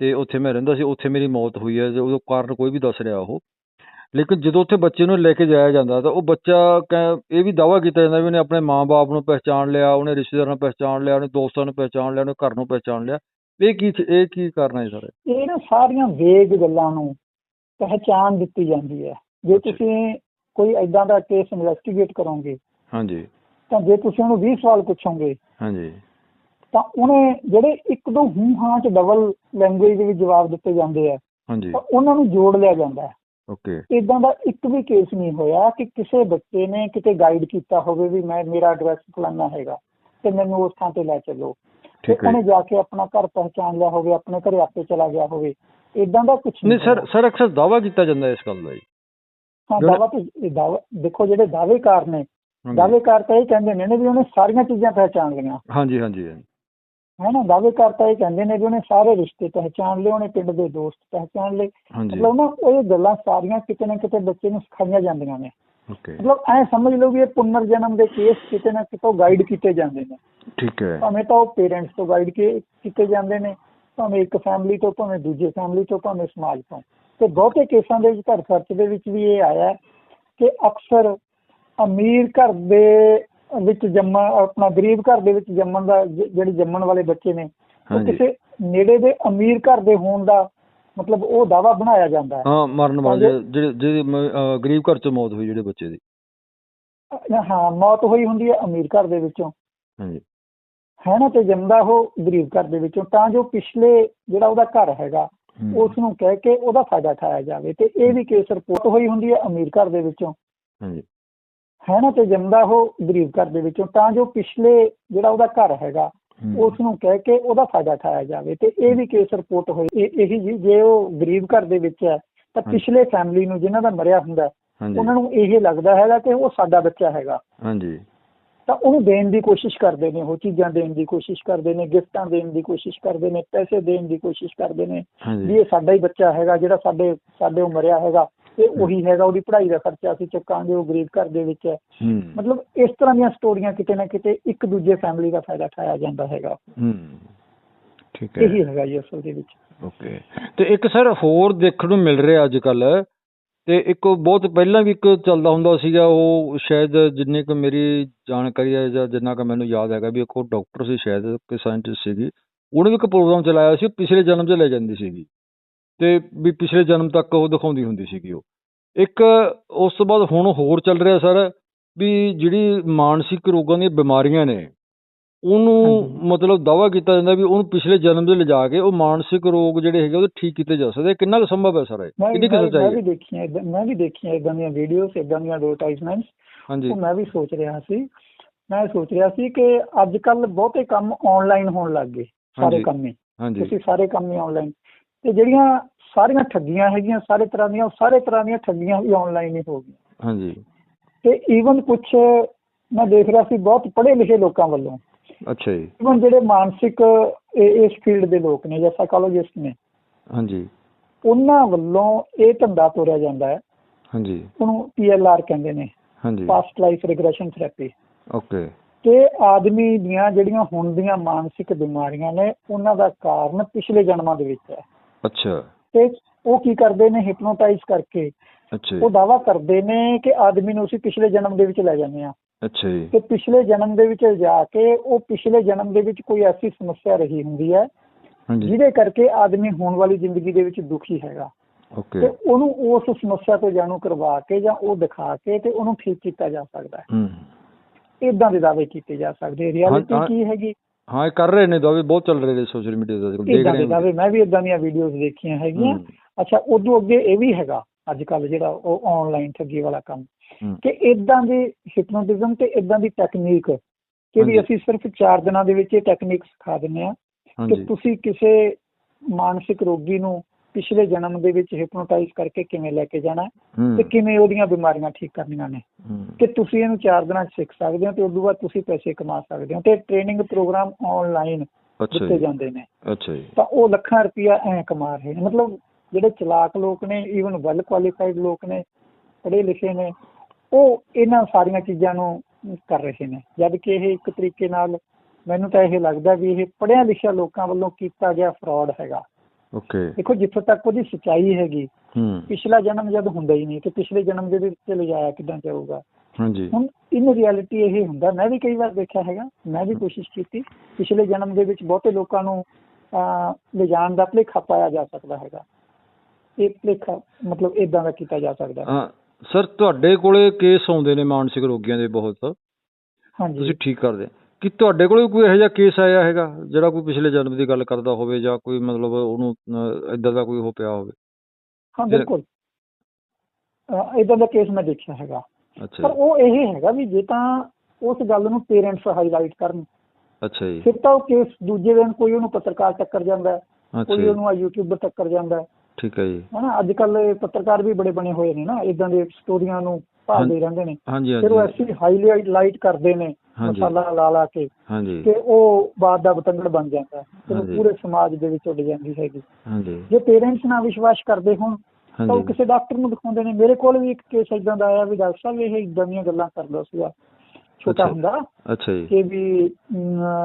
ਤੇ ਉੱਥੇ ਮੈਂ ਰਹਿੰਦਾ ਸੀ ਉੱਥੇ ਮੇਰੀ ਮੌਤ ਹੋਈ ਹੈ ਉਹਦਾ ਕਾਰਨ ਕੋਈ ਵੀ ਦੱਸ ਰਿਹਾ ਉਹ। ਲੇਕਿਨ ਜਦੋਂ ਉੱਥੇ ਬੱਚੇ ਨੂੰ ਲੈ ਕੇ ਜਾਇਆ ਜਾਂਦਾ ਤਾਂ ਉਹ ਬੱਚਾ ਇਹ ਵੀ ਦਾਵਾ ਕੀਤਾ ਜਾਂਦਾ ਵੀ ਉਹਨੇ ਆਪਣੇ ਮਾਂ-ਬਾਪ ਨੂੰ ਪਹਿਚਾਣ ਲਿਆ ਉਹਨੇ ਰਿਸ਼ਤੇਦਾਰਾਂ ਨੂੰ ਪਹਿਚਾਣ ਲਿਆ ਉਹਨੇ ਦੋਸਤਾਂ ਨੂੰ ਪਹਿਚਾਣ ਲਿਆ ਉਹਨੇ ਘਰ ਨੂੰ ਪਹਿਚਾਣ ਲਿਆ। ਇਹ ਕੀ ਇਹ ਕੀ ਕਾਰਨ ਹੈ ਸਰ? ਇਹ ਨਾ ਸਾਰੀਆਂ ਵੇਗ ਗੱਲਾਂ ਨੂੰ ਪਹਿਚਾਨ ਦਿੱਤੀ ਜਾਂਦੀ ਹੈ। ਜੇ। ਤੁਸੀਂ ਕੋਈ ਐਦਾਂ ਦਾ ਕੇਸ ਇਨਵੈਸਟੀਗੇਟ ਕਰੋਗੇ ਹਾਂਜੀ। ਤਾਂ ਜੇ ਤੁਸੀਂ ਉਹਨੂੰ 20 ਸਵਾਲ ਪੁੱਛੋਗੇ ਹਾਂਜੀ। ਤਾਂ ਉਹਨੇ ਜਿਹੜੇ ਇੱਕ ਦੋ ਹੂੰ ਹਾਂ ਚ ਡਬਲ ਲੈਂਗੁਏਜ ਦੇ ਵਿੱਚ ਜਵਾਬ ਦਿੱਤੇ ਜਾਂਦੇ ਆ ਹਾਂਜੀ। ਤਾਂ ਉਹਨਾਂ ਨੂੰ ਜੋੜ ਲਿਆ ਜਾਂਦਾ ਹੈ। ਓਕੇ। ਇਦਾਂ ਦਾ ਇੱਕ ਵੀ ਕੇਸ ਨਹੀਂ ਹੋਇਆ ਕਿ ਕਿਸੇ ਬੱਚੇ ਨੇ ਕਿਤੇ ਗਾਈਡ ਕੀਤਾ ਹੋਵੇ ਵੀ ਮੈਂ ਮੇਰਾ ਐਡਰੈਸ ਫਲਾਨਾ ਹੈਗਾ ਤੇ ਮੈਨੂੰ ਉਸ ਥਾਂ ਤੇ ਲੈ ਚੱਲੋ। ਤੇ ਠੀਕ ਹੈ। ਉਹਨੇ ਜਾ ਕੇ ਆਪਣਾ ਘਰ ਪਹਿਚਾਨ ਲਿਆ ਹੋਵੇ ਆਪਣੇ ਘਰੇ ਆਪੇ ਚਲਾ ਗਿਆ ਹੋਵੇ। ਇਦਾਂ ਦਾ ਕੁਝ ਨਹੀਂ ਸਰ ਸਰ ਅਕਸਰ ਦਾਵਾ ਕੀਤਾ ਜਾਂਦਾ ਇਸ ਗੱਲ ਦਾ ਜੀ। ਹਾਂ ਦਾਵਾ ਤੇ ਇਹ ਦਾਅਵਾ ਦੇਖੋ ਜਿਹੜੇ ਦਾਅਵੇਕਾਰ ਨੇ। ਦਾਅਵੇਕਾਰ ਤਾਂ ਇਹ ਕਹਿੰਦੇ ਨੇ ਵੀ ਉਹਨੇ ਸਾਰੀਆਂ ਚੀਜ਼ਾਂ ਪਹਿਚਾਨ ਲਈਆਂ। ਹਾਂਜੀ ਹਾਂਜੀ ਹਾਂਜੀ। ਹੈ ਨਾ ਦਾਅਵੇਕਾਰ ਤਾਂ ਇਹ ਕਹਿੰਦੇ ਨੇ ਵੀ ਉਹਨੇ ਸਾਰੇ ਰਿਸ਼ਤੇ ਪਹਿਚਾਨ ਲਏ ਉਹਨੇ ਪਿੰਡ ਦੇ ਦੋਸਤ ਪਹਿਚਾਨ ਲਏ। ਮਤਲਬ ਨਾ ਇਹ ਗੱਲਾਂ ਸਾਰੀਆਂ ਕਿਤੇ ਨਾ ਕਿਤੇ ਬੱਚੇ ਨੂੰ ਸਿਖਾਈਆਂ ਜਾਂਦੀਆਂ ਨੇ। ਓਕੇ ਮਤਲਬ ਐ ਸਮਝ ਲਓ ਵੀ ਇਹ ਪੁਨਰ ਜਨਮ ਦੇ ਕੇਸ ਕਿਤੇ ਨਾ ਕਿਤੋਂ ਗਾਈਡ ਕੀਤੇ ਜਾਂਦੇ ਨੇ। ਠੀਕ ਹੈ। ਭਾਵੇਂ ਤਾਂ ਉਹ ਪੇਰੈਂਟਸ ਤੋਂ ਗਾਈਡ ਕੀਤੇ ਜਾਂਦੇ ਨੇ ਭਾਵੇਂ ਇੱਕ ਫੈਮਿਲੀ ਤੋਂ ਭਾਵੇਂ ਦੂਜੇ ਫੈਮਿਲੀ ਤੋਂ ਭਾਵੇਂ ਸਮਾਜ ਤੋਂ। ਤੇ ਬਹੁਤੇ ਕੇਸਾਂ ਦੇ ਵਿੱਚ ਘਰ ਖਰਚ ਦੇ ਵਿੱਚ ਵੀ ਇਹ ਆਇਆ ਕਿ ਅਕਸਰ ਅਮੀਰ ਘਰ ਦੇ ਵਿੱਚ ਜੰਮਣ ਆਪਣਾ ਗਰੀਬ ਘਰ ਦੇ ਵਿੱਚ ਜੰਮਣ ਦਾ ਜਿਹੜੇ ਜੰਮਣ ਵਾਲੇ ਬੱਚੇ ਨੇ ਉਹ ਕਿਸੇ ਨੇੜੇ ਦੇ ਅਮੀਰ ਘਰ ਦੇ ਹੋਣ ਦਾ ਮਤਲਬ ਉਹ ਦਾਵਾ ਬਣਾਇਆ ਜਾਂਦਾ ਹੈ। ਹਾਂ ਮਰਨ ਵਾਲੇ। ਜਿਹੜੇ ਗਰੀਬ ਘਰ ਚ ਮੌਤ ਹੋਈ ਜਿਹੜੇ ਬੱਚੇ ਦੀ। ਹਾਂ ਮੌਤ ਹੋਈ ਹੁੰਦੀ ਹੈ ਅਮੀਰ ਘਰ ਦੇ ਵਿੱਚੋਂ। ਹਾਂਜੀ। ਹੈ ਨਾ ਤੇ ਜੰਮਦਾ ਉਹ ਗਰੀਬ ਘਰ ਦੇ ਵਿੱਚੋਂ। ਤਾਂ ਜੋ ਪਿਛਲੇ ਜਿਹੜਾ ਉਹਦਾ ਘਰ ਹੈਗਾ ਉਸ ਨੂੰ ਕਹਿ ਕੇ ਉਹਦਾ ਫਾਇਦਾ ਉਠਾਇਆ ਜਾਵੇ। ਤੇ ਇਹ ਵੀ ਕੇਸ ਰਿਪੋਰਟ ਹੋਈ ਹੁੰਦੀ ਹੈ ਅਮੀਰ ਘਰ ਦੇ ਵਿੱਚੋਂ। ਹਾਂਜੀ। ਹੈ ਨਾ ਤੇ ਜੰਮਦਾ ਉਹ ਗਰੀਬ ਘਰ ਦੇ ਵਿੱਚੋਂ ਤਾਂ ਜੋ ਪਿਛਲੇ ਜਿਹੜਾ ਉਹਦਾ ਘਰ ਹੈਗਾ ਉਸ ਨੂੰ ਕਹਿ ਕੇ ਉਹਦਾ ਫਾਇਦਾ ਉਠਾਇਆ ਜਾਵੇ। ਤੇ ਇਹ ਵੀ ਕੇਸ ਰਿਪੋਰਟ ਹੋਈ ਇਹ ਇਹੀ ਜੀ ਜੇ ਉਹ ਗਰੀਬ ਘਰ ਦੇ ਵਿੱਚ ਹੈ ਤਾਂ। ਪਿਛਲੇ ਫੈਮਿਲੀ ਨੂੰ ਜਿਨ੍ਹਾਂ ਦਾ ਮਰਿਆ ਹੁੰਦਾ ਉਹਨਾਂ ਨੂੰ ਇਹ ਲੱਗਦਾ ਹੈਗਾ ਕਿ ਉਹ ਸਾਡਾ ਬੱਚਾ ਹੈਗਾ। ਹਾਂਜੀ। ਤਾਂ ਉਹਨੂੰ ਦੇਣ ਦੀ ਕੋਸ਼ਿਸ਼ ਕਰਦੇ ਨੇ ਉਹ ਚੀਜ਼ਾਂ ਦੇਣ ਦੀ ਕੋਸ਼ਿਸ਼ ਕਰਦੇ ਨੇ ਗਿਫਟਾਂ ਦੇਣ ਦੀ ਕੋਸ਼ਿਸ਼ ਕਰਦੇ ਨੇ ਪੈਸੇ ਦੇਣ ਦੀ ਕੋਸ਼ਿਸ਼ ਕਰਦੇ ਨੇ ਵੀ ਇਹ ਸਾਡਾ ਹੀ ਬੱਚਾ ਹੈਗਾ ਜਿਹੜਾ ਸਾਡੇ ਸਾਡੇ ਉਹ ਮਰਿਆ ਹੈਗਾ। ਇਹ ਉਹੀ ਹੈਗਾ ਉਹਦੀ ਪੜ੍ਹਾਈ ਦਾ ਖਰਚਾ ਅਸੀਂ ਚੁੱਕਾਂਗੇ ਉਹ ਗਰੀਬ ਘਰ ਦੇ ਵਿੱਚ ਹੈ। ਮਤਲਬ ਇਸ ਤਰ੍ਹਾਂ ਦੀਆਂ ਸਟੋਰੀਆਂ ਕਿਤੇ ਨਾ ਕਿਤੇ ਇੱਕ ਦੂਜੇ ਫੈਮਿਲੀ ਦਾ ਫਾਇਦਾ ਉਠਾਇਆ ਜਾਂਦਾ ਹੈਗਾ। ਠੀਕ ਹੈ। ਇਹੀ ਹੈਗਾ ਜੀ ਅਸਲ ਦੇ ਵਿੱਚ। ਓਕੇ। ਤੇ ਇੱਕ ਸਰ ਹੋਰ ਦੇਖਣ ਨੂੰ ਮਿਲ ਰਿਹਾ ਅੱਜ ਕੱਲ ਤੇ ਇੱਕ ਬਹੁਤ ਪਹਿਲਾਂ ਵੀ ਇੱਕ ਚੱਲਦਾ ਹੁੰਦਾ ਸੀਗਾ ਉਹ ਸ਼ਾਇਦ ਜਿੰਨੇ ਕੁ ਮੇਰੀ ਜਾਣਕਾਰੀ ਹੈ ਜਾਂ ਜਿੰਨਾ ਕੁ ਮੈਨੂੰ ਯਾਦ ਹੈਗਾ ਵੀ ਇੱਕ ਉਹ ਡਾਕਟਰ ਸੀ ਸ਼ਾਇਦ ਕਿ ਸਾਇੰਟਿਸਟ ਸੀਗੀ। ਉਹਨੇ ਵੀ ਇੱਕ ਪ੍ਰੋਗਰਾਮ ਚਲਾਇਆ ਸੀ ਪਿਛਲੇ ਜਨਮ 'ਚ ਲੈ ਜਾਂਦੀ ਸੀਗੀ। ਤੇ ਵੀ ਪਿਛਲੇ ਜਨਮ ਤੱਕ ਉਹ ਦਿਖਾਉਂਦੀ ਹੁੰਦੀ ਸੀਗੀ ਉਹ। ਇੱਕ ਉਸ ਤੋਂ ਬਾਅਦ ਹੁਣ ਹੋਰ ਚੱਲ ਰਿਹਾ ਸਰ ਵੀ ਜਿਹੜੀ ਮਾਨਸਿਕ ਰੋਗਾਂ ਦੀਆਂ ਬਿਮਾਰੀਆਂ ਨੇ ਉਹਨੂੰ। ਮਤਲਬ ਦਾਵਾ ਕੀਤਾ ਜਾਂਦਾ ਵੀ ਉਹਨੂੰ ਪਿਛਲੇ ਜਨਮ 'ਚ ਲਿਜਾ ਕੇ ਉਹ ਮਾਨਸਿਕ ਰੋਗ ਜਿਹੜੇ ਹੈਗੇ ਉਹ ਠੀਕ ਕੀਤੇ ਜਾ ਸਕਦੇ। ਕਿੰਨਾ ਕੁ ਸੰਭਵ ਹੈ ਸਰ ਇਹ? ਮੈਂ ਕਿੰਨੀ ਕੁ ਮੈਂ- ਮੈਂ ਸੱਚਾਈ ਵੀ ਹੈ ਦੇਖੀਆਂ ਏਦਾਂ- ਮੈਂ ਵੀ ਦੇਖੀਆਂ ਇਦਾਂ ਦੀਆਂ ਵੀਡੀਓਜ਼ ਇਦਾਂ ਦੀਆਂ ਐਡਵਰਟਾਈਜ਼ਮੈਂਟਸ ਹਾਂਜੀ। ਉਹ ਮੈਂ ਵੀ ਸੋਚ ਰਿਹਾ ਸੀ। ਮੈਂ ਸੋਚ ਰਿਹਾ ਸੀ ਕਿ ਅੱਜ ਕੱਲ ਬਹੁਤੇ ਕੰਮ ਆਨਲਾਈਨ ਹੋਣ ਲੱਗ ਗਏ ਸਾਰੇ। ਕੰਮ। ਹੀ ਤੁਸੀਂ ਸਾਰੇ ਕੰਮ ਹੀ ਆਨਲਾਈਨ ਤੇ ਜਿਹੜੀਆਂ ਸਾਰੀਆਂ ਠੱਗੀਆਂ ਹੈਗੀਆਂ ਸਾਰੇ ਤਰ੍ਹਾਂ ਦੀਆਂ ਉਹ ਸਾਰੇ ਤਰ੍ਹਾਂ ਦੀਆਂ ਠੱਗੀਆਂ ਵੀ ਆਨਲਾਈਨ ਹੀ ਹੋ ਗਈਆਂ। ਹਾਂਜੀ। ਤੇ ਈਵਨ ਕੁਝ ਮੈਂ ਦੇਖ ਰਿਹਾ ਸੀ ਬਹੁਤ ਪੜ੍ਹੇ ਲਿਖੇ ਲੋਕਾਂ ਵੱਲੋਂ। ਅੱਛਾ ਜੀ। ਈਵਨ ਜਿਹੜੇ ਮਾਨਸਿਕ ਇਸ ਫੀਲਡ ਦੇ ਲੋਕ ਨੇ ਜਾਂ ਸਾਈਕੋਲੋਜਿਸਟ ਨੇ ਹਾਂਜੀ। ਉਹਨਾਂ ਵੱਲੋਂ ਇਹ ਧੰਦਾ ਤੋਰਿਆ ਜਾਂਦਾ ਹੈ। ਹਾਂਜੀ। ਉਹਨੂੰ ਪੀਐਲਆਰ ਕਹਿੰਦੇ ਨੇ। ਹਾਂਜੀ। Past life regression therapy okay. ਕਿ ਆਦਮੀ ਦੀਆਂ ਜਿਹੜੀਆਂ ਹੁਣ ਦੀਆਂ ਮਾਨਸਿਕ ਬਿਮਾਰੀਆਂ ਨੇ ਉਹਨਾਂ ਦਾ ਕਾਰਨ ਪਿਛਲੇ ਜਨਮਾਂ ਦੇ ਵਿੱਚ ਹੈ। ਅੱਛਾ। ਤੇ ਉਹ ਕੀ ਕਰਦੇ ਨੇ ਹਿਪਨੋਟਾਈਜ਼ ਕਰਕੇ। ਅੱਛਾ ਉਹ ਦਾਵਾ ਕਰਦੇ ਨੇ ਕਿ ਆਦਮੀ ਨੂੰ ਅਸੀਂ ਪਿਛਲੇ ਜਨਮ ਦੇ ਵਿੱਚ ਲੈ ਜਾਂਦੇ ਆ ਅੱਛਾ ਜੀ। ਕਿ ਪਿਛਲੇ ਜਨਮ ਦੇ ਵਿੱਚ ਜਾ ਕੇ ਉਹ ਪਿਛਲੇ ਜਨਮ ਦੇ ਵਿੱਚ ਕੋਈ ਐਸੀ ਸਮੱਸਿਆ ਰਹੀ ਹੁੰਦੀ ਹੈ ਹਾਂਜੀ। ਜਿਹਦੇ ਕਰਕੇ ਆਦਮੀ ਹੋਣ ਵਾਲੀ ਜ਼ਿੰਦਗੀ ਦੇ ਵਿੱਚ ਦੁਖੀ ਹੈਗਾ। ਤੇ ਓਕੇ ਉਹਨੂੰ ਉਸ ਸਮੱਸਿਆ ਤੋਂ ਜਾਣੂ ਕਰਵਾ ਕੇ ਜਾਂ ਉਹ ਦਿਖਾ ਕੇ ਤੇ ਉਹਨੂੰ ਠੀਕ ਕੀਤਾ ਜਾ ਸਕਦਾ ਹੈ। ਹੂੰ। ਇਦਾਂ ਦੇ ਦਾਅਵੇ ਕੀਤੇ ਜਾ ਸਕਦੇ। ਰਿਐਲਿਟੀ। ਕੀ ਹੈਗੀ? ਹਾਂ ਇਹ ਕਰ ਰਹੇ ਨੇ ਦਾਅਵੇ ਬਹੁਤ ਚੱਲ ਰਹੇ ਨੇ ਸੋਸ਼ਲ ਮੀਡੀਆ ਤੇ ਦੇਖ ਰਹੇ ਦੇ ਹਾਂ ਦਾਅਵੇ ਮੈਂ ਵੀ ਇਦਾਂ ਦੀਆਂ ਵੀਡੀਓਜ਼ ਦੇਖੀਆਂ ਹੈਗੀਆਂ। ਅੱਛਾ ਉਦੋਂ ਅੱਗੇ ਇਹ ਵੀ ਹੈਗਾ ਅੱਜ ਕੱਲ ਜਿਹੜਾ ਉਹ ਆਨਲਾਈਨ ਠੱਗੀ ਵਾਲਾ ਕੰਮ ਕਿ ਇਦਾਂ ਦੀ ਹਿਪਨੋਟਿਜ਼ਮ ਤੇ ਇਦਾਂ ਦੀ ਟੈਕਨੀਕ ਕਿ ਵੀ। ਅਸੀਂ ਸਿਰਫ 4 ਦਿਨਾਂ ਦੇ ਵਿੱਚ ਇਹ ਟੈਕਨੀਕ ਸਿਖਾ ਦਿੰਦੇ ਆ ਕਿ ਤੁਸੀਂ ਕਿਸੇ ਮਾਨਸਿਕ ਰੋਗੀ ਨੂੰ ਪਿਛਲੇ ਜਨਮ ਦੇ ਵਿੱਚ ਹਿਪਨੋਟਾਈਜ਼ ਕਰਕੇ ਕਿਵੇਂ ਲੈ ਕੇ ਜਾਣਾ ਤੇ ਕਿਵੇਂ ਉਹਦੀਆਂ ਬਿਮਾਰੀਆਂ ਠੀਕ ਕਰਨੀਆਂ ਨੇ। ਕਿ ਤੁਸੀਂ ਇਹਨੂੰ 4 ਦਿਨਾਂ 'ਚ ਸਿੱਖ ਸਕਦੇ ਹੋ ਤੇ ਉਸ ਤੋਂ ਬਾਅਦ ਤੁਸੀਂ ਪੈਸੇ ਕਮਾ ਸਕਦੇ ਹੋ ਤੇ ਟ੍ਰੇਨਿੰਗ ਪ੍ਰੋਗਰਾਮ ਆਨਲਾਈਨ ਦਿੱਤੇ ਜਾਂਦੇ ਨੇ। ਅੱਛਾ ਜੀ। ਤਾਂ ਉਹ ਲੱਖਾਂ ਰੁਪਇਆ ਐ ਕਮਾ ਰਹੇ ਨੇ। ਮਤਲਬ ਜਿਹੜੇ ਚਲਾਕ ਲੋਕ ਨੇ ਈਵਨ ਵੈਲ ਕੁਆਲੀਫਾਈਡ ਲੋਕ ਨੇ ਪੜ੍ਹੇ ਲਿਖੇ ਨੇ ਉਹ ਇਹਨਾਂ ਸਾਰੀਆਂ ਚੀਜ਼ਾਂ ਨੂੰ ਕਰ ਰਹੇ ਨੇ। ਜਦ ਕਿ ਇਹ ਇੱਕ ਤਰੀਕੇ ਨਾਲ ਮੈਨੂੰ ਤਾਂ ਇਹ ਲੱਗਦਾ ਵੀ ਇਹ ਪੜ੍ਹਿਆ ਲਿਖਿਆ ਲੋਕਾਂ ਵੱਲੋਂ ਕੀਤਾ ਗਿਆ ਫਰਾਡ ਹੈਗਾ। ਓਕੇ। ਦੇਖੋ ਜਿੱਥੋਂ ਤੱਕ ਉਹਦੀ ਸੱਚਾਈ ਹੈਗੀ ਹੂੰ। ਪਿਛਲਾ ਜਨਮ ਜਦ ਹੁੰਦਾ ਹੀ ਨਹੀਂ ਤੇ ਪਿਛਲੇ ਜਨਮ ਦੇ ਵਿੱਚ ਲਿਜਾਇਆ ਕਿੱਦਾਂ ਜਾਊਗਾ? ਹਾਂਜੀ। ਹੁਣ ਇਨ ਰਿਐਲਿਟੀ ਇਹ ਹੁੰਦਾ। ਮੈਂ ਵੀ ਕਈ ਵਾਰ ਦੇਖਿਆ ਹੈਗਾ ਮੈਂ ਵੀ ਕੋਸ਼ਿਸ਼ ਕੀਤੀ ਪਿਛਲੇ ਜਨਮ ਦੇ ਵਿੱਚ ਬਹੁਤੇ ਲੋਕਾਂ ਨੂੰ ਲਿਜਾਣ ਦਾ ਭੁਲੇਖਾ ਪਾਇਆ ਜਾ ਸਕਦਾ ਹੈਗਾ। ਇਹ ਭੁਲੇਖਾ ਮਤਲਬ ਇਦਾਂ ਦਾ ਕੀਤਾ ਜਾ ਸਕਦਾ ਹੈ। ਹਾਂ ਸਰ ਤੁਹਾਡੇ ਕੋਲੇ ਕੇਸ ਆਉਂਦੇ ਨੇ ਮਾਨਸਿਕ ਰੋਗੀਆਂ ਦੇ ਬਹੁਤ। ਹਾਂਜੀ। ਤੁਸੀਂ ਠੀਕ ਕਰਦੇ। ਕਿ ਤੁਹਾਡੇ ਕੋਲੇ ਕੋਈ ਇਹੋ ਜਿਹਾ ਕੇਸ ਆਇਆ ਹੈਗਾ ਜਿਹੜਾ ਕੋਈ ਪਿਛਲੇ ਜਨਮ ਦੀ ਗੱਲ ਕਰਦਾ ਹੋਵੇ ਜਾਂ ਕੋਈ ਮਤਲਬ ਉਹਨੂੰ ਇਦਾਂ ਦਾ ਕੋਈ ਹੋ ਪਿਆ ਹੋਵੇ? ਹਾਂ ਬਿਲਕੁਲ। ਇਦਾਂ ਦਾ ਕੇਸ ਮੈਂ ਦੇਖਿਆ ਹੈਗਾ। ਪਰ ਉਹ ਇਹ ਹੈਗਾ ਵੀ ਜੇ ਤਾਂ ਉਸ ਗੱਲ ਨੂੰ ਪੇਰੈਂਟਸ ਹਾਈਲਾਈਟ ਕਰਨ। ਅੱਛਾ ਜੀ। ਫਿਰ ਤਾਂ ਉਹ ਕੇਸ ਦੂਜੇ ਦਿਨ ਕੋਈ ਉਹਨੂੰ ਪੱਤਰਕਾਰ ਟੱਕਰ ਜਾਂਦਾ ਕੋਈ ਉਹਨੂੰ ਯੂਟਿਊਬਰ ਟੱਕਰ ਜਾਂਦਾ ਠੀਕ ਹੈ ਜੀ। ਹਨਾ ਅੱਜ ਕੱਲ ਪੱਤਰਕਾਰ ਵੀ ਬੜੇ ਬਣੇ ਹੋਏ ਨੇ ਨਾ ਇਦਾਂ ਦੇ ਸਟੋਰੀਆਂ ਨੂੰ ਭਾਲਦੇ ਰਹਿੰਦੇ ਨੇ। ਫਿਰ ਉਹ ਐਸੀ ਹਾਈਲੀ ਲਾਈਟ ਕਰਦੇ ਨੇ। ਮਸਾਲਾ ਲਾ ਲਾ ਕੇ ਹਾਂਜੀ। ਕਿ ਉਹ ਬਾਤ ਦਾ ਬਤੰਗੜ ਬਣ ਜਾਂਦਾ ਉਹ ਹਾਂਜੀ। ਪੂਰੇ ਸਮਾਜ ਦੇ ਵਿੱਚ ਉੱਡ ਜਾਂਦੀ ਹੈਗੀ। ਹਾਂਜੀ। ਜੇ ਪੇਰੈਂਟਸ ਨਾਲ ਵਿਸ਼ਵਾਸ ਕਰਦੇ ਹੋਣ ਤਾਂ ਉਹ ਕਿਸੇ ਡਾਕਟਰ ਨੂੰ ਦਿਖਾਉਂਦੇ ਨੇ। ਮੇਰੇ ਕੋਲ ਵੀ ਇੱਕ ਕੇਸ ਇਦਾਂ ਦਾ ਆਇਆ ਵੀ ਡਾਕਟਰ ਸਾਹਿਬ ਇਹ ਇਦਾਂ ਦੀਆਂ ਗੱਲਾਂ ਕਰਦਾ ਸੀਗਾ। ਛੋਟਾ। ਹੁੰਦਾ ਅੱਛਾ ਜੀ। ਕਿ ਵੀ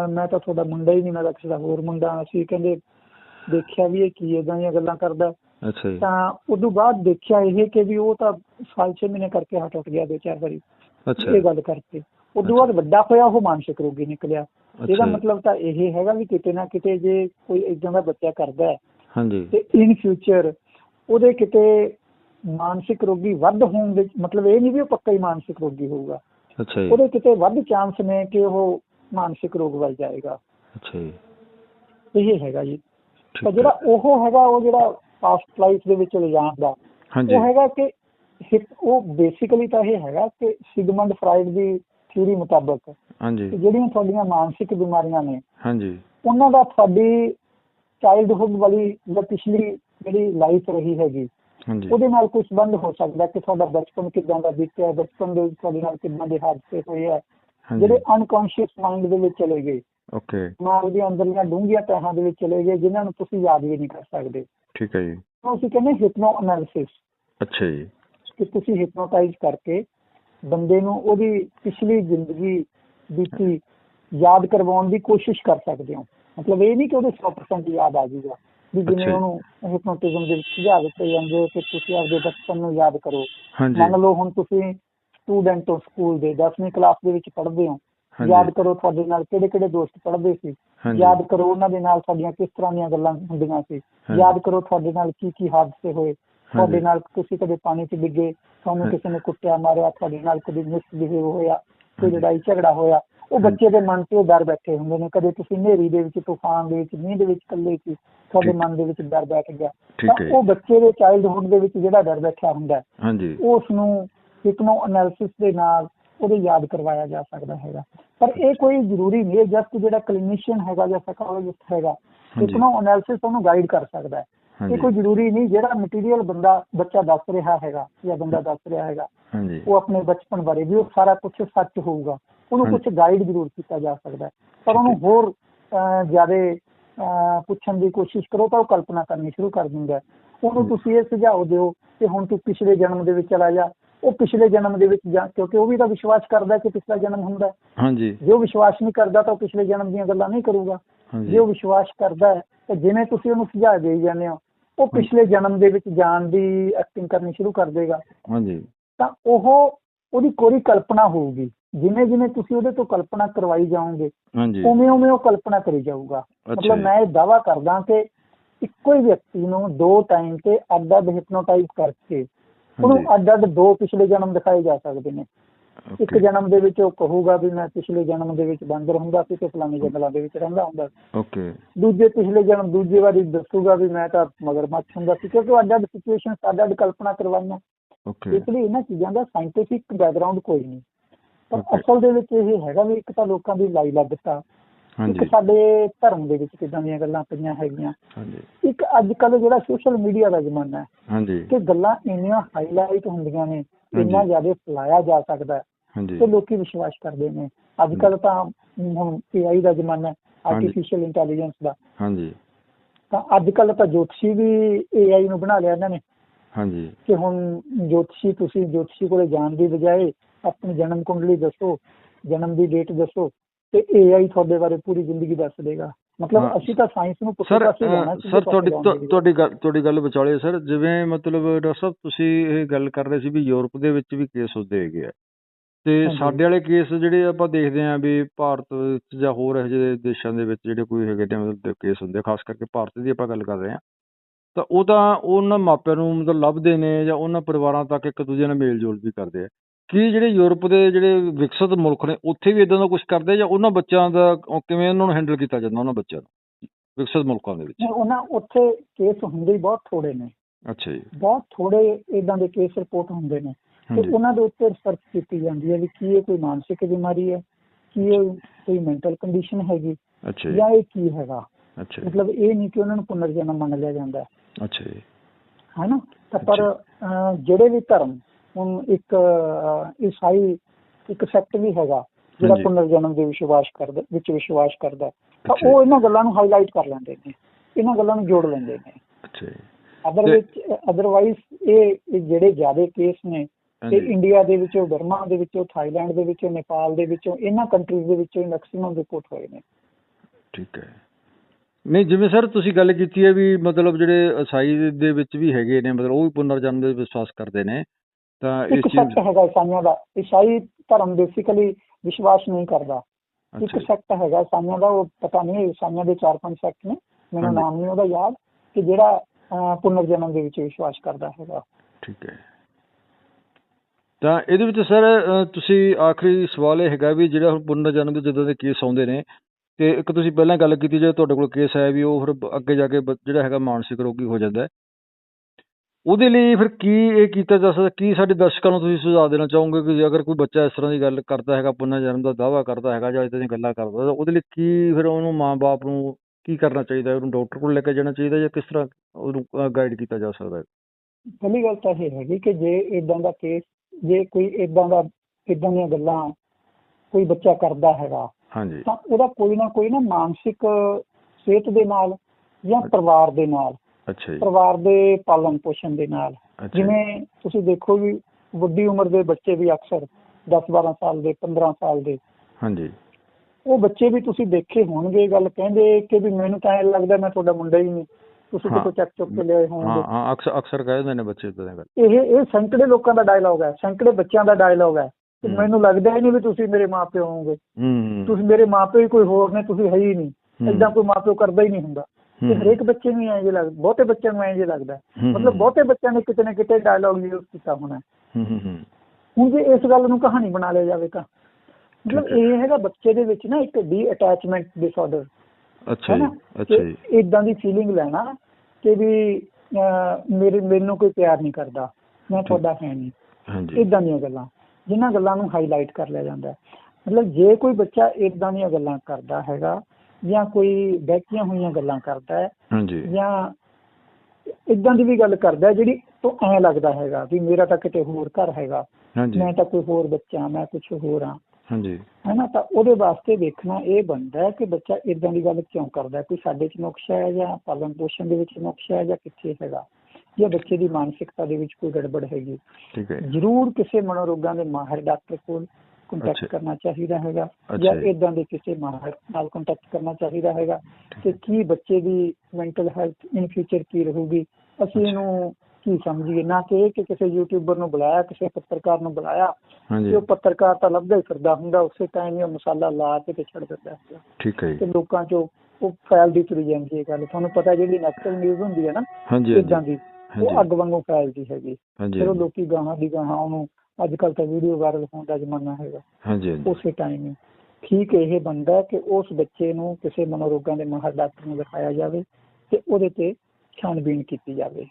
ਮੈਂ ਤਾਂ ਤੁਹਾਡਾ ਮੁੰਡਾ ਹੀ ਨਹੀਂ ਮੈਂ ਤਾਂ ਕਿਸੇ ਦਾ ਹੋਰ ਮੁੰਡਾ ਅਸੀਂ ਕਹਿੰਦੇ ਦੇਖਿਆ ਵੀ ਇਹ ਕੀ ਇਦਾਂ ਦੀਆਂ ਗੱਲਾਂ ਕਰਦਾ। ਅੱਛਾ ਜੀ। ਤਾਂ ਉਦੋਂ ਬਾਅਦ ਦੇਖਿਆ ਇਹ ਕਿ ਵੀ ਉਹ ਤਾਂ ਸਾਲ 6 ਮਹੀਨੇ ਕਰਕੇ ਹਟ ਉੱਟ ਗਿਆ ਦੋ ਚਾਰ ਵਾਰੀ। ਅੱਛਾ। ਇਹ ਗੱਲ ਕਰਕੇ। ਉਦੋਂ ਬਾਅਦ ਵੱਡਾ ਹੋਇਆ ਉਹ ਮਾਨਸਿਕ ਰੋਗੀ ਨਿਕਲਿਆ। ਇਹਦਾ। ਮਤਲਬ ਤਾਂ ਇਹ ਹੈਗਾ ਵੀ ਕਿਤੇ ਨਾ ਕਿਤੇ ਜੇ ਕੋਈ ਇਦਾਂ ਦਾ ਬੱਚਾ ਕਰਦਾ ਹੈ ਹਾਂਜੀ। ਤੇ ਇਨ ਫਿਊਚਰ ਉਹਦੇ ਕਿਤੇ ਮਾਨਸਿਕ ਰੋਗੀ ਵੱਧ ਹੋਣ ਦੇ ਮਤਲਬ ਇਹ ਨਹੀਂ ਵੀ ਉਹ ਪੱਕਾ ਹੀ ਮਾਨਸਿਕ ਰੋਗੀ ਹੋਊਗਾ। ਅੱਛਾ ਜੀ। ਉਹਦੇ ਕਿਤੇ ਵੱਧ ਚਾਂਸ ਨੇ ਕਿ ਉਹ ਮਾਨਸਿਕ ਰੋਗ ਵੱਲ ਜਾਏਗਾ। ਅੱਛਾ ਜੀ। ਇਹ ਹੈਗਾ ਜੀ। ਤਾਂ। ਜਿਹੜਾ ਉਹ ਹੈਗਾ ਉਹ ਜਿਹੜਾ ਪਾਸਟ ਲਾਈਫ ਦੇ ਵਿੱਚ ਲਿਜਾਣ ਦਾ ਉਹ ਹੈਗਾ ਕਿ ਉਹ ਬੇਸਿਕਲੀ ਤਾਂ ਇਹ ਹੈਗਾ ਕਿ ਸਿਗਮੰਡ ਫਰਾਇਡ ਦੀ ਥਿਊਰੀ ਮੁਤਾਬਕ ਹਾਂਜੀ। ਜਿਹੜੀਆਂ ਤੁਹਾਡੀਆਂ ਮਾਨਸਿਕ ਬਿਮਾਰੀਆਂ ਨੇ ਹਾਂਜੀ। ਉਹਨਾਂ ਦਾ ਤੁਹਾਡੀ ਚਾਈਲਡਹੁੱਡ ਵਾਲੀ ਜਾਂ ਪਿਛਲੀ ਜਿਹੜੀ ਲਾਈਫ ਰਹੀ ਹੈਗੀ ਹਾਂਜੀ। ਉਹਦੇ ਨਾਲ ਕੋਈ ਸੰਬੰਧ ਹੋ ਸਕਦਾ ਕਿ ਤੁਹਾਡਾ ਬਚਪਨ ਕਿਦਾਂ ਦਾ ਬੀਤਿਆ ਬਚਪਨ ਦੇ ਵਿੱਚ ਤੁਹਾਡੇ ਨਾਲ ਕਿਦਾਂ ਦੇ ਹਾਦਸੇ ਹੋਏ ਆ ਜਿਹੜੇ ਅਨਕੌਂਸ਼ੀਅਸ ਮਾਈਂਡ ਦੇ ਵਿੱਚ ਚਲੇ ਗਏ। ਓਕੇ। ਦਿਮਾਗ ਦੇ ਅੰਦਰਲੀਆਂ ਡੂੰਘੀਆਂ ਤਹਿਾਂ ਦੇ ਵਿੱਚ ਚਲੇ ਗਏ ਜਿਨ੍ਹਾਂ ਨੂੰ ਤੁਸੀਂ ਯਾਦ ਵੀ ਨਹੀਂ ਕਰ ਸਕਦੇ। ਠੀਕ ਹੈ ਜੀ। ਉਹ ਅਸੀਂ ਕਹਿੰਦੇ ਹਿਪਨੋ ਐਨਾਲਿਸਿਸ ਅੱਛਾ ਜੀ। ਕਿ ਤੁਸੀਂ ਹਿਪਨੋਟਾਈਜ਼ ਕਰਕੇ ਬੰਦੇ ਨੂੰ ਉਹਦੀ ਪਿਛਲੀ ਜ਼ਿੰਦਗੀ ਬੀਤੀ ਯਾਦ ਕਰਵਾਉਣ ਦੀ ਕੋਸ਼ਿਸ਼ ਕਰ ਸਕਦੇ ਹੋ। ਮਤਲਬ ਇਹ ਨਹੀਂ ਕਿ ਉਹਦੇ 100% ਯਾਦ ਆ ਜਾਊਗਾ। ਵੀ ਜਿਵੇਂ। ਉਹਨੂੰ ਹਿਪਨੋਟਿਜ਼ਮ ਦੇ ਵਿੱਚ ਸੁਝਾਅ ਦਿੱਤੇ ਜਾਂਦੇ ਕਿ ਤੁਸੀਂ ਆਪਦੇ ਬਚਪਨ ਨੂੰ ਯਾਦ ਕਰੋ। ਮੰਨ ਲਓ ਹੁਣ ਤੁਸੀਂ ਸਟੂਡੈਂਟ ਹੋ ਸਕੂਲ ਦੇ 10ਵੀਂ ਕਲਾਸ ਦੇ ਵਿੱਚ ਪੜ੍ਹਦੇ ਹੋ। ਯਾਦ ਕਰੋ ਤੁਹਾਡੇ ਨਾਲ ਕਿਹੜੇ ਕਿਹੜੇ ਦੋਸਤ ਪੜ੍ਹਦੇ ਸੀ। ਯਾਦ ਕਰੋ ਉਹਨਾਂ ਦੇ ਨਾਲ ਤੁਹਾਡੀਆਂ ਕਿਸ ਤਰ੍ਹਾਂ ਦੀਆਂ ਗੱਲਾਂ ਹੁੰਦੀਆਂ ਸੀ। ਯਾਦ ਕਰੋ ਤੁਹਾਡੇ ਨਾਲ ਕੀ ਕੀ ਹਾਦਸੇ ਹੋਏ। ਤੁਹਾਡੇ। ਨਾਲ ਤੁਸੀਂ ਕਦੇ ਪਾਣੀ 'ਚ ਡਿੱਗੇ ਤੁਹਾਨੂੰ। ਕਿਸੇ ਨੇ ਕੁੱਟਿਆ ਮਾਰਿਆ ਤੁਹਾਡੇ ਨਾਲ ਕਦੇ ਮਿਸਬਿਹੇਵ ਹੋਇਆ ਕੋਈ। ਲੜਾਈ ਝਗੜਾ ਹੋਇਆ ਉਹ। ਬੱਚੇ ਦੇ ਮਨ 'ਤੇ ਉਹ ਡਰ ਬੈਠੇ ਹੁੰਦੇ ਨੇ ਕਦੇ ਤੁਸੀਂ ਹਨੇਰੀ ਦੇ ਵਿੱਚ ਤੂਫਾਨ ਦੇ ਵਿੱਚ ਮੀਂਹ ਦੇ ਵਿੱਚ ਇਕੱਲੇ ਸੀ ਤੁਹਾਡੇ। ਮਨ ਦੇ ਵਿੱਚ ਡਰ ਬੈਠ ਗਿਆ ਤਾਂ ਉਹ ਬੱਚੇ ਦੇ ਚਾਈਲਡਹੁੱਡ ਦੇ ਵਿੱਚ ਜਿਹੜਾ ਡਰ ਬੈਠਾ ਹੁੰਦਾ ਹੈ, ਹਾਂਜੀ ਉਸ ਨੂੰ ਹਿਪਨੋ ਐਨਾਲਿਸਿਸ ਦੇ ਨਾਲ ਉਹਦੇ ਯਾਦ ਕਰਵਾਇਆ ਜਾ ਸਕਦਾ ਹੈਗਾ ਪਰ ਇਹ ਕੋਈ ਜ਼ਰੂਰੀ ਨਹੀਂ ਹੈ ਜਸਟ ਜਿਹੜਾ ਕਲੀਨਿਸ਼ੀਅਨ ਹੈਗਾ ਜਾਂ ਸਾਈਕੋਲੋਜਿਸਟ ਹੈਗਾ। ਹਿਪਨੋ ਐਨਾਲਿਸਿਸ ਉਹਨੂੰ ਗਾਈਡ ਕਰ ਸਕਦਾ ਹੈ ਇਹ ਕੋਈ ਜ਼ਰੂਰੀ ਨਹੀਂ ਜਿਹੜਾ ਮਟੀਰੀਅਲ ਬੰਦਾ ਬੱਚਾ ਦੱਸ ਰਿਹਾ ਹੈਗਾ ਜਾਂ ਬੰਦਾ ਦੱਸ ਰਿਹਾ ਹੈਗਾ ਉਹ ਆਪਣੇ ਬਚਪਨ ਬਾਰੇ ਵੀ ਉਹ ਸਾਰਾ ਕੁਝ ਸੱਚ ਹੋਊਗਾ। ਉਹਨੂੰ। ਕੁਝ ਗਾਈਡ ਜ਼ਰੂਰ ਕੀਤਾ ਜਾ ਸਕਦਾ ਹੈ। ਪਰ ਉਹਨੂੰ ਹੋਰ ਜ਼ਿਆਦਾ ਪੁੱਛਣ ਦੀ ਕੋਸ਼ਿਸ਼ ਕਰੋ ਤਾਂ ਉਹ ਕਲਪਨਾ ਕਰਨੀ ਸ਼ੁਰੂ ਕਰ ਦਿੰਦਾ। ਉਹਨੂੰ। ਤੁਸੀਂ ਇਹ ਸੁਝਾਅ ਦਿਓ ਕਿ ਹੁਣ ਤੂੰ ਪਿਛਲੇ ਜਨਮ ਦੇ ਵਿੱਚ ਚਲਾ ਜਾ। ਉਹ ਪਿਛਲੇ ਜਨਮ ਦੇ ਵਿੱਚ ਜਾ ਕਿਉਂਕਿ ਉਹ ਵੀ ਤਾਂ ਵਿਸ਼ਵਾਸ ਕਰਦਾ ਕਿ ਪਿਛਲਾ ਜਨਮ ਹੁੰਦਾ ਹੈ। ਹਾਂਜੀ। ਜੇ ਉਹ ਵਿਸ਼ਵਾਸ ਨਹੀਂ ਕਰਦਾ ਤਾਂ ਉਹ ਪਿਛਲੇ ਜਨਮ ਦੀਆਂ ਗੱਲਾਂ ਨਹੀਂ ਕਰੂਗਾ। ਜੇ ਉਹ ਵਿਸ਼ਵਾਸ ਕਰਦਾ ਹੈ ਤਾਂ ਜਿਵੇਂ ਤੁਸੀਂ ਉਹਨੂੰ ਸੁਝਾਅ ਦੇਈ ਜਾਂਦੇ ਹੋ ਉਹ ਪਿਛਲੇ ਜਨਮ ਦੇ ਵਿੱਚ ਜਾਣ ਦੀ ਐਕਟਿੰਗ ਕਰਨੀ ਸ਼ੁਰੂ ਕਰ ਦੇਗਾ। ਹਾਂਜੀ। ਤਾਂ ਉਹ ਉਹਦੀ ਕੋਈ ਕਲਪਨਾ ਹੋਊਗੀ। ਜਿਵੇਂ ਜਿਵੇਂ ਤੁਸੀਂ ਉਹਦੇ ਤੋਂ ਕਲਪਨਾ ਕਰਵਾਈ ਜਾਓਗੇ ਉਵੇਂ ਉਵੇਂ ਉਹ ਕਲਪਨਾ ਕਰੀ ਜਾਊਗਾ। ਮਤਲਬ। ਮੈਂ ਇਹ ਦਾਵਾ ਕਰਦਾ ਕਿ ਇੱਕੋ ਹੀ ਵਿਅਕਤੀ ਨੂੰ ਦੋ ਟਾਈਮ ਤੇ ਅੱਡ-ਅੱਡ ਹਿਪਨੋਟਾਈਜ਼ ਕਰਕੇ ਉਹਨੂੰ ਅੱਡ-ਅੱਡ ਦੋ ਪਿਛਲੇ ਜਨਮ ਦਿਖਾਏ ਜਾ ਸਕਦੇ ਨੇ। ਇੱਕ ਜਨਮ ਦੇ ਵਿੱਚ ਉਹ ਕਹੂਗਾ ਵੀ ਮੈਂ ਪਿਛਲੇ ਜਨਮ ਦੇ ਵਿੱਚ ਬਾਂਦਰ ਹੁੰਦਾ ਸੀ ਤੇ ਫਲਾਣੇ ਜੰਗਲਾਂ ਦੇ ਵਿੱਚ ਰਹਿੰਦਾ ਹੁੰਦਾ ਸੀ। ਓਕੇ ਦੂਜੇ ਪਿਛਲੇ ਜਨਮ ਦੂਜੇ ਵਾਰੀ ਦੱਸੂਗਾ ਵੀ ਮੈਂ ਤਾਂ ਮਗਰਮੱਛ ਹੁੰਦਾ ਸੀ ਕਿਉਂਕਿ ਉਹ ਅੱਡ-ਅੱਡ ਸਿਚੁਏਸ਼ਨ ਅੱਡ-ਅੱਡ ਕਲਪਨਾ ਕਰਵਾਈਆਂ। ਓਕੇ ਇਸ ਲਈ ਇਹਨਾਂ ਚੀਜ਼ਾਂ ਦਾ ਸਾਇੰਟੀਫਿਕ ਬੈਕਗ੍ਰਾਉਂਡ ਕੋਈ ਨਹੀਂ। ਪਰ. ਅਸਲ ਦੇ ਵਿੱਚ ਇਹ ਹੈਗਾ ਵੀ ਇੱਕ ਤਾਂ ਲੋਕਾਂ ਦੀ ਲਾਈ ਲੱਗਤਾ ਇੱਕ ਹਾਂਜੀ। ਸਾਡੇ ਧਰਮ ਦੇ ਵਿੱਚ ਕਿਦਾਂ ਦੀਆਂ ਗੱਲਾਂ ਪਈਆਂ ਹੈਗੀਆਂ। ਹਾਂਜੀ। ਇੱਕ ਅੱਜ ਕੱਲ ਜਿਹੜਾ ਸੋਸ਼ਲ ਮੀਡੀਆ ਦਾ ਜ਼ਮਾਨਾ ਹੈ ਹਾਂਜੀ। ਕਿ ਗੱਲਾਂ ਇੰਨੀਆਂ ਹਾਈਲਾਈਟ ਹੁੰਦੀਆਂ ਨੇ ਇੰਨਾ। ਜ਼ਿਆਦਾ ਫਲਾਇਆ ਜਾ ਸਕਦਾ ਤੇ ਲੋਕੀ ਵਿਸ਼ਵਾਸ ਕਰਦੇ ਨੇ। ਅੱਜ ਕੱਲ ਤਾਂ ਹੁਣ AI ਦਾ ਜ਼ਮਾਨਾ ਹੈ। ਆਰਟੀਫੀਸ਼ੀਅਲ ਇੰਟੈਲੀਜੈਂਸ ਦਾ। ਹਾਂਜੀ। ਤਾਂ ਅੱਜ ਕੱਲ ਤਾਂ ਜੋਤਸ਼ੀ ਵੀ AI ਨੂੰ ਬਣਾ ਲਿਆ ਇਹਨਾਂ ਨੇ। ਹਾਂਜੀ। ਕਿ ਹੁਣ ਜੋਤਸ਼ੀ ਤੁਸੀਂ ਜੋਤਸ਼ੀ ਕੋਲੇ ਜਾਣ ਦੀ ਬਜਾਏ ਆਪਣੀ ਜਨਮ ਕੁੰਡਲੀ ਦੱਸੋ ਜਨਮ ਦੀ ਡੇਟ ਦੱਸੋ ਤੇ AI ਤੁਹਾਡੇ ਬਾਰੇ ਪੂਰੀ ਜ਼ਿੰਦਗੀ ਦੱਸ ਦੇਗਾ। ਮਤਲਬ। ਅਸੀਂ ਤਾਂ ਸਾਇੰਸ ਨੂੰ ਸਰ ਪਾਸੇ ਲਾਉਣਾ ਸਰ ਤੁਹਾਡੀ ਤੁਹਾਡੀ ਗੱਲ ਤੁਹਾਡੀ ਗੱਲ ਵਿਚਾਲੇ ਸਰ। ਜਿਵੇਂ ਮਤਲਬ ਡਾਕਟਰ ਸਾਹਿਬ ਤੁਸੀਂ ਇਹ ਗੱਲ ਕਰ ਰਹੇ ਸੀ ਵੀ ਯੂਰਪ ਦੇ ਵਿੱਚ ਵੀ ਕੇਸ ਹੁੰਦੇ ਹੈਗੇ ਆ। ਤੇ ਹਾਂਜੀ। ਸਾਡੇ ਵਾਲੇ ਕੇਸ ਜਿਹੜੇ ਆਪਾਂ ਦੇਖਦੇ ਆਂ ਵੀ ਭਾਰਤ ਵਿੱਚ ਜਾਂ ਹੋਰ ਇਹੋ ਜਿਹੇ ਦੇਸ਼ਾਂ ਦੇ ਵਿੱਚ ਜਿਹੜੇ ਕੋਈ ਹੈਗੇ ਨੇ ਮਤਲਬ ਕੇਸ ਹੁੰਦੇ ਆ, ਖਾਸ ਕਰਕੇ ਭਾਰਤ ਦੀ ਆਪਾਂ ਗੱਲ ਕਰ ਰਹੇ ਹਾਂ ਤਾਂ ਉਹ ਤਾਂ ਉਹਨਾਂ ਮਾਪਿਆਂ ਨੂੰ ਮਤਲਬ ਲੱਭਦੇ ਨੇ ਜਾਂ ਉਹਨਾਂ ਪਰਿਵਾਰਾਂ ਤੱਕ ਇੱਕ ਦੂਜੇ ਨਾਲ ਮੇਲ ਜੋਲ ਵੀ ਕਰਦੇ ਆ। ਕੀ ਜਿਹੜੇ ਯੂਰਪ ਦੇ ਜਿਹੜੇ ਵਿਕਸਿਤ ਮੁਲਕ ਨੇ ਉੱਥੇ ਵੀ ਇਦਾਂ ਦਾ ਕੁਝ ਕਰਦੇ ਆ ਜਾਂ ਉਹਨਾਂ ਬੱਚਿਆਂ ਦਾ ਉਹ ਕਿਵੇਂ ਉਹਨਾਂ ਨੂੰ ਹੈਂਡਲ ਕੀਤਾ ਜਾਂਦਾ ਉਹਨਾਂ ਬੱਚਿਆਂ ਨੂੰ? ਵਿਕਸਿਤ ਮੁਲਕਾਂ ਦੇ ਵਿੱਚ। ਨਹੀਂ, ਉਹਨਾਂ ਉੱਥੇ ਕੇਸ ਹੁੰਦੇ ਹੀ ਬਹੁਤ ਥੋੜੇ ਨੇ। ਅੱਛਾ ਜੀ। ਬਹੁਤ ਥੋੜੇ ਇਦਾਂ ਦੇ ਕੇਸ ਰਿਪੋਰਟ ਹੁੰਦੇ ਨੇ। ਤੇ ਉਹਨਾਂ ਦੇ ਉੱਤੇ ਰਿਸਰਚ ਕੀਤੀ ਜਾਂਦੀ ਹੈ ਵੀ ਕੀ ਇਹ ਕੋਈ ਮਾਨਸਿਕ ਬਿਮਾਰੀ ਹੈ ਕੀ ਇਹ ਕੋਈ ਮੈਂਟਲ ਕੰਡੀਸ਼ਨ ਹੈਗੀ ਅੱਛਾ ਜੀ। ਇਹ ਕੀ ਹੈਗਾ। ਅੱਛਾ ਮਤਲਬ ਇਹ ਨਹੀਂ ਕਿ ਉਹਨਾਂ ਨੂੰ ਪੁਨਰ ਜਨਮ ਮੰਨ ਲਿਆ ਜਾਂਦਾ ਅੱਛਾ ਜੀ। ਹੈਨਾ? ਤਾਂ ਪਰ ਜਿਹੜੇ ਵੀ ਧਰਮ ਹੁਣ ਇੱਕ ਈਸਾਈ ਇੱਕ ਸੈਕਟ ਵੀ ਹੈਗਾ ਜਿਹੜਾ। ਪੁਨਰ ਜਨਮ ਦੇ ਵਿਸ਼ਵਾਸ ਕਰਦਾ ਵਿੱਚ ਵਿਸ਼ਵਾਸ ਕਰਦਾ। ਤਾਂ ਉਹ ਇਹਨਾਂ ਗੱਲਾਂ ਨੂੰ ਹਾਈਲਾਈਟ ਕਰ ਲੈਂਦੇ ਨੇ ਇਹਨਾਂ ਗੱਲਾਂ ਨੂੰ ਜੋੜ ਲੈਂਦੇ ਨੇ। ਅੱਛਾ ਜੀ। ਅਦਰ ਵਿੱਚ ਅਦਰਵਾਈਜ਼ ਇਹ ਜਿਹੜੇ ਜ਼ਿਆਦਾ ਕੇਸ ਨੇ ਤੇ ਇੰਡੀਆ ਦੇ ਵਿੱਚੋਂ ਬਰਮਾ ਦੇ ਵਿੱਚੋਂ ਥਾਈਲੈਂਡ ਦੇ ਵਿੱਚੋਂ ਨੇਪਾਲ ਦੇ ਵਿੱਚੋਂ ਇਹਨਾਂ ਕੰਟਰੀਜ਼ ਦੇ ਵਿੱਚੋਂ ਮੈਕਸਿਮਮ ਰਿਪੋਰਟ ਹੋਏ ਨੇ। ਠੀਕ ਹੈ। ਨਹੀਂ ਜਿਵੇਂ ਸਰ ਤੁਸੀਂ ਗੱਲ ਕੀਤੀ ਹੈ ਵੀ ਮਤਲਬ ਜਿਹੜੇ ਈਸਾਈ ਦੇ ਵਿੱਚ ਵੀ ਹੈਗੇ ਨੇ ਮਤਲਬ ਉਹ ਵੀ ਪੁਨਰ ਜਨਮ ਦੇ ਵਿਸ਼ਵਾਸ ਕਰਦੇ ਨੇ ਤਾਂ ਇਸ ਇੱਕ ਚੀਜ਼ ਸੈਕਟ ਹੈਗਾ ਈਸਾਈਆਂ ਦਾ। ਈਸਾਈ ਧਰਮ ਬੇਸਿਕਲੀ ਵਿਸ਼ਵਾਸ ਨਹੀਂ ਕਰਦਾ। ਇੱਕ ਸੈਕਟ ਹੈਗਾ ਈਸਾਈਆਂ ਦਾ ਉਹ ਪਤਾ ਨਹੀਂ ਈਸਾਈਆਂ ਦੇ ਚਾਰ ਪੰਜ ਸੈਕਟ ਨੇ। ਮੈਨੂੰ। ਨਾਮ ਨਹੀਂ ਉਹਦਾ ਯਾਦ ਕਿ ਜਿਹੜਾ ਪੁਨਰ ਜਨਮ ਦੇ ਵਿੱਚ ਵਿਸ਼ਵਾਸ ਕਰਦਾ ਹੈਗਾ। ਠੀਕ ਹੈ। ਤਾਂ ਇਹਦੇ ਵਿੱਚ ਸਰ ਤੁਸੀਂ ਆਖਰੀ ਸਵਾਲ ਇਹ ਹੈਗਾ ਵੀ ਜਿਹੜਾ ਹੁਣ ਪੁਨਰ ਜਨਮ ਦੇ ਜਦੋਂ ਦੇ ਕੇਸ ਆਉਂਦੇ ਨੇ, ਤੇ ਇੱਕ ਤੁਸੀਂ ਪਹਿਲਾਂ ਗੱਲ ਕੀਤੀ ਜੇ ਤੁਹਾਡੇ ਕੋਲ ਕੇਸ ਆਇਆ ਵੀ ਉਹ ਫਿਰ ਅੱਗੇ ਜਾ ਕੇ ਬ- ਜਿਹੜਾ ਹੈਗਾ ਮਾਨਸਿਕ ਰੋਗੀ ਹੋ ਜਾਂਦਾ ਹੈ। ਉਹਦੇ ਲਈ ਫਿਰ ਕੀ ਇਹ ਕੀਤਾ ਜਾ ਸਕਦਾ, ਕੀ ਸਾਡੇ ਦਰਸ਼ਕਾਂ ਨੂੰ ਤੁਸੀਂ ਸੁਝਾਅ ਦੇਣਾ ਚਾਹੋਗੇ ਕਿ ਜੇ ਅਗਰ ਕੋਈ ਬੱਚਾ ਇਸ ਤਰ੍ਹਾਂ ਦੀ ਗੱਲ ਕਰਦਾ ਹੈਗਾ ਪੁਨਰ ਜਨਮ ਦਾ ਦਾਅਵਾ ਕਰਦਾ ਹੈਗਾ ਜਾਂ ਇਦਾਂ ਦੀਆਂ ਗੱਲਾਂ ਕਰਦਾ ਤਾਂ ਉਹਦੇ ਲਈ ਕੀ ਫਿਰ ਉਹਨੂੰ ਮਾਂ-ਬਾਪ ਨੂੰ ਕੀ ਕਰਨਾ ਚਾਹੀਦਾ ਉਹਨੂੰ ਡਾਕਟਰ ਕੋਲ ਲੈ ਕੇ ਜਾਣਾ ਚਾਹੀਦਾ ਜਾਂ ਕਿਸ ਤਰ੍ਹਾਂ ਉਹਨੂੰ ਗਾਈਡ ਕੀਤਾ ਜਾ ਸਕਦਾ ਹੈ? ਪਹਿਲੀ ਗੱਲ ਤਾਂ ਇਹ ਹੈਗੀ ਕਿ ਜੇ ਇਦਾਂ ਦਾ ਕੇਸ ਜੇ ਕੋਈ ਇਦਾਂ ਦਾ ਇਦਾਂ ਦੀਆਂ ਗੱਲਾਂ ਕੋਈ ਬੱਚਾ ਕਰਦਾ ਹੈਗਾ ਹਾਂਜੀ। ਤਾਂ ਉਹਦਾ ਕੋਈ ਨਾ ਕੋਈ ਨਾ ਮਾਨਸਿਕ ਸਿਹਤ ਦੇ ਨਾਲ ਜਾਂ ਪਰਿਵਾਰ ਦੇ ਨਾਲ ਅੱਛਾ ਜੀ। ਪਰਿਵਾਰ ਦੇ ਪਾਲਣ ਪੋਸ਼ਣ ਦੇ ਨਾਲ। ਜਿਵੇਂ ਤੁਸੀਂ ਦੇਖੋ ਵੀ ਵੱਡੀ ਉਮਰ ਦੇ ਬੱਚੇ ਵੀ ਅਕਸਰ 10-12 ਸਾਲ ਦੇ 15 ਸਾਲ ਦੇ। ਹਾਂਜੀ। ਉਹ ਬੱਚੇ ਵੀ ਤੁਸੀਂ ਦੇਖੇ ਹੋਣਗੇ ਗੱਲ ਕਹਿੰਦੇ ਕਿ ਵੀ ਮੈਨੂੰ ਤਾਂ ਐਂ ਲੱਗਦਾ ਮੈਂ ਤੁਹਾਡਾ ਮੁੰਡਾ ਹੀ ਨਹੀਂ। ਤੁਸੀਂ। ਕਿਤੋਂ ਚੱਕ ਚੁੱਕ ਕੇ ਲਿਆਏ ਹੋਣਗੇ ਹਾਂ ਅਕਸਰ ਅਕਸਰ ਕਹਿ ਦਿੰਦੇ ਨੇ ਬੱਚੇ ਇਦਾਂ ਗੱਲ ਇਹ ਇਹ ਸੈਂਕੜੇ ਲੋਕਾਂ ਦਾ ਡਾਇਲੌਗ ਹੈ ਸੈਂਕੜੇ ਬੱਚਿਆਂ ਦਾ ਡਾਇਲੌਗ ਹੈ। ਮੈਨੂੰ ਲੱਗਦਾ ਹੀ ਨਹੀਂ ਵੀ ਤੁਸੀਂ ਮੇਰੇ ਮਾਪਿਓ ਹੋਵੋਗੇ ਤੁਸੀਂ ਮੇਰੇ ਮਾਪਿਓ ਹੀ ਕੋਈ ਹੋਰ ਨੇ ਤੁਸੀਂ ਹੈ ਹੀ ਨਹੀਂ। ਏਦਾਂ ਕੋਈ ਮਾਪਿਓ ਕਰਦਾ ਹੀ ਨਹੀਂ ਹੁੰਦਾ ਤੇ। ਹਰੇਕ ਬੱਚੇ ਨੂੰ ਐਂ ਜੇ ਲੱਗਦਾ ਬਹੁਤੇ ਬੱਚਿਆਂ ਨੂੰ ਐਂ ਜੇ ਲੱਗਦਾ। ਮਤਲਬ ਬਹੁਤੇ ਬੱਚਿਆਂ ਨੇ ਕਿਤੇ ਨਾ ਕਿਤੇ ਡਾਇਲੌਗ ਯੂਜ਼ ਕੀਤਾ ਹੋਣਾ ਹੂੰ ਹੂੰ ਹੂੰ ਹੁਣ ਜੇ ਇਸ ਗੱਲ ਨੂੰ ਕਹਾਣੀ ਬਣਾ ਲਿਆ ਜਾਵੇ ਤਾਂ ਮਤਲਬ। ਇਹ ਹੈਗਾ ਬੱਚੇ ਦੇ ਵਿੱਚ ਨਾ ਇੱਕ ਡੀ ਅਟੈਚਮੈਂਟ ਡਿਸਆਰਡਰ ਅੱਛਾ ਜੀ ਹੈਨਾ ਅੱਛਾ ਜੀ। ਇਦਾਂ ਦੀ ਫੀਲਿੰਗ ਲੈਣਾ ਕਿ ਵੀ ਮੇਰੇ ਮੈਨੂੰ ਕੋਈ ਪਿਆਰ ਨਹੀਂ ਕਰਦਾ ਮੈਂ ਤੁਹਾਡਾ ਹੈ ਨਹੀਂ ਹਾਂਜੀ। ਇਦਾਂ ਦੀਆਂ ਗੱਲਾਂ ਜਿਨ੍ਹਾਂ ਗੱਲਾਂ ਨੂੰ ਹਾਈਲਾਈਟ ਕਰ ਲਿਆ ਜਾਂਦਾ ਮਤਲਬ ਜੇ ਕੋਈ ਬੱਚਾ ਇਦਾਂ ਦੀਆਂ ਗੱਲਾਂ ਕਰਦਾ ਹੈਗਾ ਜਾਂ ਕੋਈ ਬਹਿਕੀਆਂ ਹੋਈਆਂ ਗੱਲਾਂ ਕਰਦਾ ਹੈ ਹਾਂਜੀ। ਜਾਂ ਇਦਾਂ ਦੀ ਵੀ ਗੱਲ ਕਰਦਾ ਜਿਹੜੀ ਤੋਂ ਐਂ ਲੱਗਦਾ ਹੈਗਾ ਵੀ ਮੇਰਾ ਤਾਂ ਕਿਤੇ ਹੋਰ ਘਰ ਹੈਗਾ ਮੈਂ ਤਾਂ ਕੋਈ ਹੋਰ ਬੱਚਾ ਮੈਂ ਕੁਝ ਹੋਰ ਹਾਂ। ਹਾਂਜੀ ਹੈ ਨਾ ਤਾਂ ਉਹਦੇ ਵਾਸਤੇ ਵੇਖਣਾ ਇਹ ਬਣਦਾ ਕਿ ਬੱਚਾ ਇਦਾਂ ਦੀ ਗੱਲ ਕਿਉਂ ਕਰਦਾ। ਕੋਈ ਸਾਡੇ 'ਚ ਨੁਕਸ਼ਾ ਹੈ ਜਾਂ ਪਾਲਣ ਪੋਸ਼ਣ ਦੇ ਵਿੱਚ ਨੁਕਸ਼ਾ ਹੈ ਜਾਂ ਕਿੱਥੇ ਹੈਗਾ ਜਾਂ ਬੱਚੇ ਦੀ ਮਾਨਸਿਕਤਾ ਦੇ ਵਿੱਚ ਕੋਈ ਗੜਬੜ ਹੈਗੀ ਠੀਕ ਹੈ ਜ਼ਰੂਰ ਕਿਸੇ ਮਨੋਰੋਗਾਂ ਦੇ ਮਾਹਿਰ ਡਾਕਟਰ ਕੋਲ। ਕੰਟੈਕਟ ਕਰਨਾ ਚਾਹੀਦਾ ਹੈਗਾ ਜਾਂ। ਇਦਾਂ ਦੇ ਕਿਸੇ ਮਾਹਿਰ ਨਾਲ ਕੰਟੈਕਟ ਕਰਨਾ ਚਾਹੀਦਾ ਹੈਗਾ ਕਿ ਕੀ ਬੱਚੇ ਦੀ ਮੈਂਟਲ ਹੈਲਥ ਇਨ ਫਿਊਚਰ ਕੀ ਰਹੂਗੀ ਅਸੀਂ। ਇਹਨੂੰ ਕੀ ਸਮਝੀਏ? ਨਾ ਕਿ ਇਹ ਕਿ ਕਿਸੇ ਯੂਟਿਊਬਰ ਨੂੰ ਬੁਲਾਇਆ ਕਿਸੇ ਪੱਤਰਕਾਰ ਨੂੰ ਬੁਲਾਇਆ ਹਾਂਜੀ। ਕਿ ਉਹ ਪੱਤਰਕਾਰ ਤਾਂ ਲੱਭਦਾ ਹੀ ਫਿਰਦਾ ਹੁੰਦਾ ਉਸੇ ਟਾਈਮ ਹੀ ਉਹ ਮਸਾਲਾ ਲਾ ਕੇ ਤੇ ਛੱਡ ਦਿੰਦਾ ਹੈ ਠੀਕ ਹੈ ਤੇ ਜੀ ਲੋਕਾਂ 'ਚ ਉਹ- ਉਹ ਫੈਲਦੀ ਤੁਰੀ ਜਾਂਦੀ ਹੈ ਗੱਲ। ਤੁਹਾਨੂੰ ਪਤਾ ਜਿਹੜੀ ਨੈਗੇਟਿਵ ਨਿਊਜ਼ ਹੁੰਦੀ ਹੈ ਨਾ ਹਾਂਜੀ ਇਦਾਂ ਦੀ ਹਾਂਜੀ। ਉਹ ਅੱਗ ਵਾਂਗੂ ਫੈਲਦੀ ਹੈਗੀ। ਹਾਂਜੀ ਫਿਰ ਉਹ ਲੋਕੀ ਗਾਹਾਂ ਦੀ ਗਾਹਾਂ ਉਹਨੂੰ ਅੱਜ ਕੱਲ ਤਾਂ ਵੀਡੀਓ ਵਾਇਰਲ ਹੋਣ ਦਾ ਜ਼ਮਾਨਾ ਹੈਗਾ। ਹਾਂਜੀ ਹਾਂਜੀ। ਉਸੇ ਟਾਈਮ ਹੀ। ਠੀਕ ਇਹ ਬੰਦਾ ਕਿ ਉਸ ਬੱਚੇ ਨੂੰ ਕਿਸੇ ਮਨੋਰੋਗਾਂ ਦੇ ਮਾਹਰ ਡਾਕਟਰ ਨੂੰ ਦਿਖਾਇਆ ਜਾਵੇ ਤੇ ਉਹਦੇ ਤੇ ਛਾਣਬੀਣ ਕੀਤੀ ਜਾਵੇ।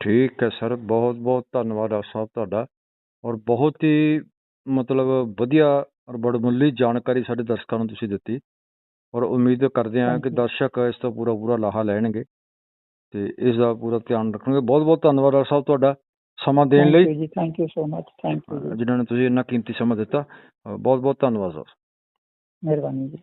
ਠੀਕ ਹੈ ਸਰ ਬਹੁਤ ਬਹੁਤ ਧੰਨਵਾਦ ਡਾਕਟਰ ਸਾਹਿਬ ਤੁਹਾਡਾ। ਔਰ ਬਹੁਤ ਹੀ ਮਤਲਬ ਵਧੀਆ ਔਰ ਬੜਮੁੱਲੀ ਜਾਣਕਾਰੀ ਸਾਡੇ ਦਰਸ਼ਕਾਂ ਨੂੰ ਤੁਸੀਂ ਦਿੱਤੀ। ਔਰ ਉਮੀਦ ਕਰਦੇ ਹਾਂ ਕਿ. ਦਰਸ਼ਕ ਇਸ ਤੋਂ ਪੂਰਾ ਪੂਰਾ ਲਾਹਾ ਲੈਣਗੇ। ਤੇ ਇਸ ਦਾ ਪੂਰਾ ਧਿਆਨ ਰੱਖਣਗੇ। ਬਹੁਤ ਬਹੁਤ ਧੰਨਵਾਦ ਡਾਕਟਰ ਸਾਹਿਬ ਤੁਹਾਡਾ ਸਮਾਂ ਦੇਣ ਲਈ। ਜੀ thank you so much thank you ਜਿਨ੍ਹਾਂ ਨੇ ਤੁਸੀਂ ਇੰਨਾ ਕੀਮਤੀ ਸਮਾਂ ਦਿੱਤਾ। ਬਹੁਤ ਬਹੁਤ ਧੰਨਵਾਦ ਸਰ। ਮਿਹਰਬਾਨੀ ਜੀ।